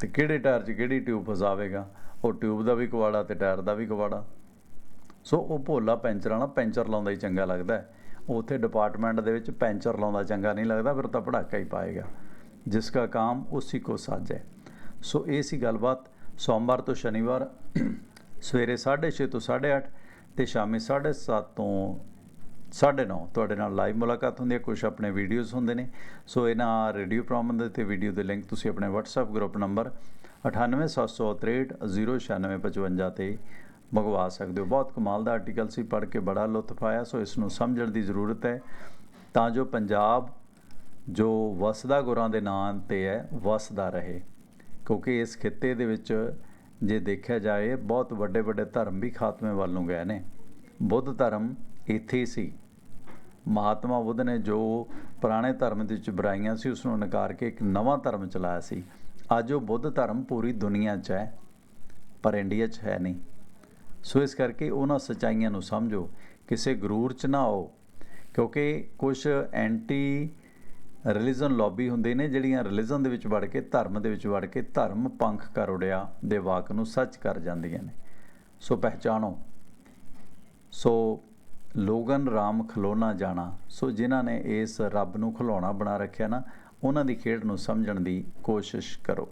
ਤੇ ਕਿਹੜੇ ਟਾਇਰ 'ਚ ਕਿਹੜੀ ਟਿਊਬ ਫਸਾਵੇਗਾ। ਉਹ ਟਿਊਬ ਦਾ ਵੀ ਕਵਾੜਾ ਤੇ ਟਾਇਰ ਦਾ ਵੀ ਕਵਾੜਾ। ਸੋ ਉਹ ਭੋਲਾ ਪੈਂਚਰ ਵਾਲਾ ਪੈਂਚਰ ਲਾਉਂਦਾ ਹੀ ਚੰਗਾ ਲੱਗਦਾ ਹੈ। ਉੱਥੇ ਡਿਪਾਰਟਮੈਂਟ ਦੇ ਵਿੱਚ ਪੈਂਚਰ ਲਾਉਂਦਾ, ਚੰਗਾ ਨਹੀਂ ਲੱਗਦਾ, ਫਿਰ ਤਾਂ ਪੜਾਕਾ ਹੀ ਪਾਏਗਾ। ਜਿਸ ਦਾ ਕੰਮ ਉਸੇ ਕੋ ਸਾਜ ਹੈ। ਸੋ ਇਹ ਸੀ ਗੱਲਬਾਤ। ਸੋਮਵਾਰ ਤੋਂ ਸ਼ਨੀਵਾਰ, ਸਵੇਰੇ 6:30 ਤੋਂ 8:30 ਤੇ ਸ਼ਾਮੀ 7:30 ਤੋਂ 9:30 ਤੁਹਾਡੇ ਨਾਲ ਲਾਈਵ ਮੁਲਾਕਾਤ ਹੁੰਦੀ ਹੈ। ਕੁਝ ਆਪਣੇ ਵੀਡੀਓਜ਼ ਹੁੰਦੇ ਨੇ। ਸੋ ਇਹਨਾਂ ਰੇਡੀਓ ਪ੍ਰੋਗਰਾਮ ਦੇ ਤੇ ਵੀਡੀਓ ਦੇ ਲਿੰਕ ਤੁਸੀਂ ਆਪਣੇ WhatsApp ਗਰੁੱਪ ਨੰਬਰ 9876369555 ਤੇ ਮੰਗਵਾ ਸਕਦੇ ਹੋ। ਬਹੁਤ ਕਮਾਲ ਦਾ ਆਰਟੀਕਲ ਸੀ, ਪੜ੍ਹ ਕੇ ਬੜਾ ਲੁਤਫ ਆਇਆ, ਸੋ ਇਸ ਨੂੰ ਸਮਝਣ ਦੀ ਜ਼ਰੂਰਤ ਹੈ। ਤਾਂ ਜੋ ਪੰਜਾਬ ਜੋ ਵਸਦਾ ਗੁਰਾਂ ਦੇ ਨਾਂ ਤੇ ਹੈ, ਵਸਦਾ ਰਹੇ। ਕਿਉਂਕਿ ਇਸ ਖਿੱਤੇ ਦੇ ਵਿੱਚ ਜੇ ਦੇਖਿਆ ਜਾਏ, ਬਹੁਤ ਵੱਡੇ ਵੱਡੇ ਧਰਮ ਵੀ ਖਾਤਮੇ ਵੱਲ ਨੂੰ ਗਏ ਨੇ। ਬੁੱਧ ਧਰਮ ਇੱਥੇ ਸੀ। ਮਹਾਤਮਾ ਬੁੱਧ ਨੇ ਜੋ ਪੁਰਾਣੇ ਧਰਮ ਦੇ ਵਿੱਚ ਬੁਰਾਈਆਂ ਸੀ, ਉਸ ਨੂੰ ਨਕਾਰ ਕੇ ਇੱਕ ਨਵਾਂ ਧਰਮ ਚਲਾਇਆ ਸੀ। ਅੱਜ ਉਹ ਬੁੱਧ ਧਰਮ ਪੂਰੀ ਦੁਨੀਆ 'ਚ ਹੈ, ਪਰ ਇੰਡੀਆ 'ਚ ਹੈ ਨਹੀਂ। ਸੋ ਇਸ ਕਰਕੇ ਉਹਨਾਂ ਸਚਾਈਆਂ ਨੂੰ ਸਮਝੋ, ਕਿਸੇ ਗਰੂਰ 'ਚ ਨਾ ਆਓ, ਕਿਉਂਕਿ ਕੁਝ ਐਂਟੀ ਰਿਲੀਜਨ ਲੌਬੀ ਹੁੰਦੇ ਨੇ ਜਿਹੜੀਆਂ ਰਿਲੀਜਨ ਦੇ ਵਿੱਚ ਵੜ ਕੇ, ਧਰਮ ਦੇ ਵਿੱਚ ਵੜ ਕੇ ਧਰਮ ਪੰਖ ਕਰ ਉੜਿਆ ਦੇ ਵਾਕ ਨੂੰ ਸੱਚ ਕਰ ਜਾਂਦੀਆਂ ਨੇ। ਸੋ ਪਹਿਚਾਣੋ, ਸੋ ਲੋਗਨ ਰਾਮ ਖਲੋਣਾ ਜਾਣਾ, ਸੋ ਜਿਨ੍ਹਾਂ ਨੇ ਇਸ ਰੱਬ ਨੂੰ ਖਿਲਾਉਣਾ ਬਣਾ ਰੱਖਿਆ ਨਾ, ਉਹਨਾਂ ਦੀ ਖੇਡ ਨੂੰ ਸਮਝਣ ਦੀ ਕੋਸ਼ਿਸ਼ ਕਰੋ।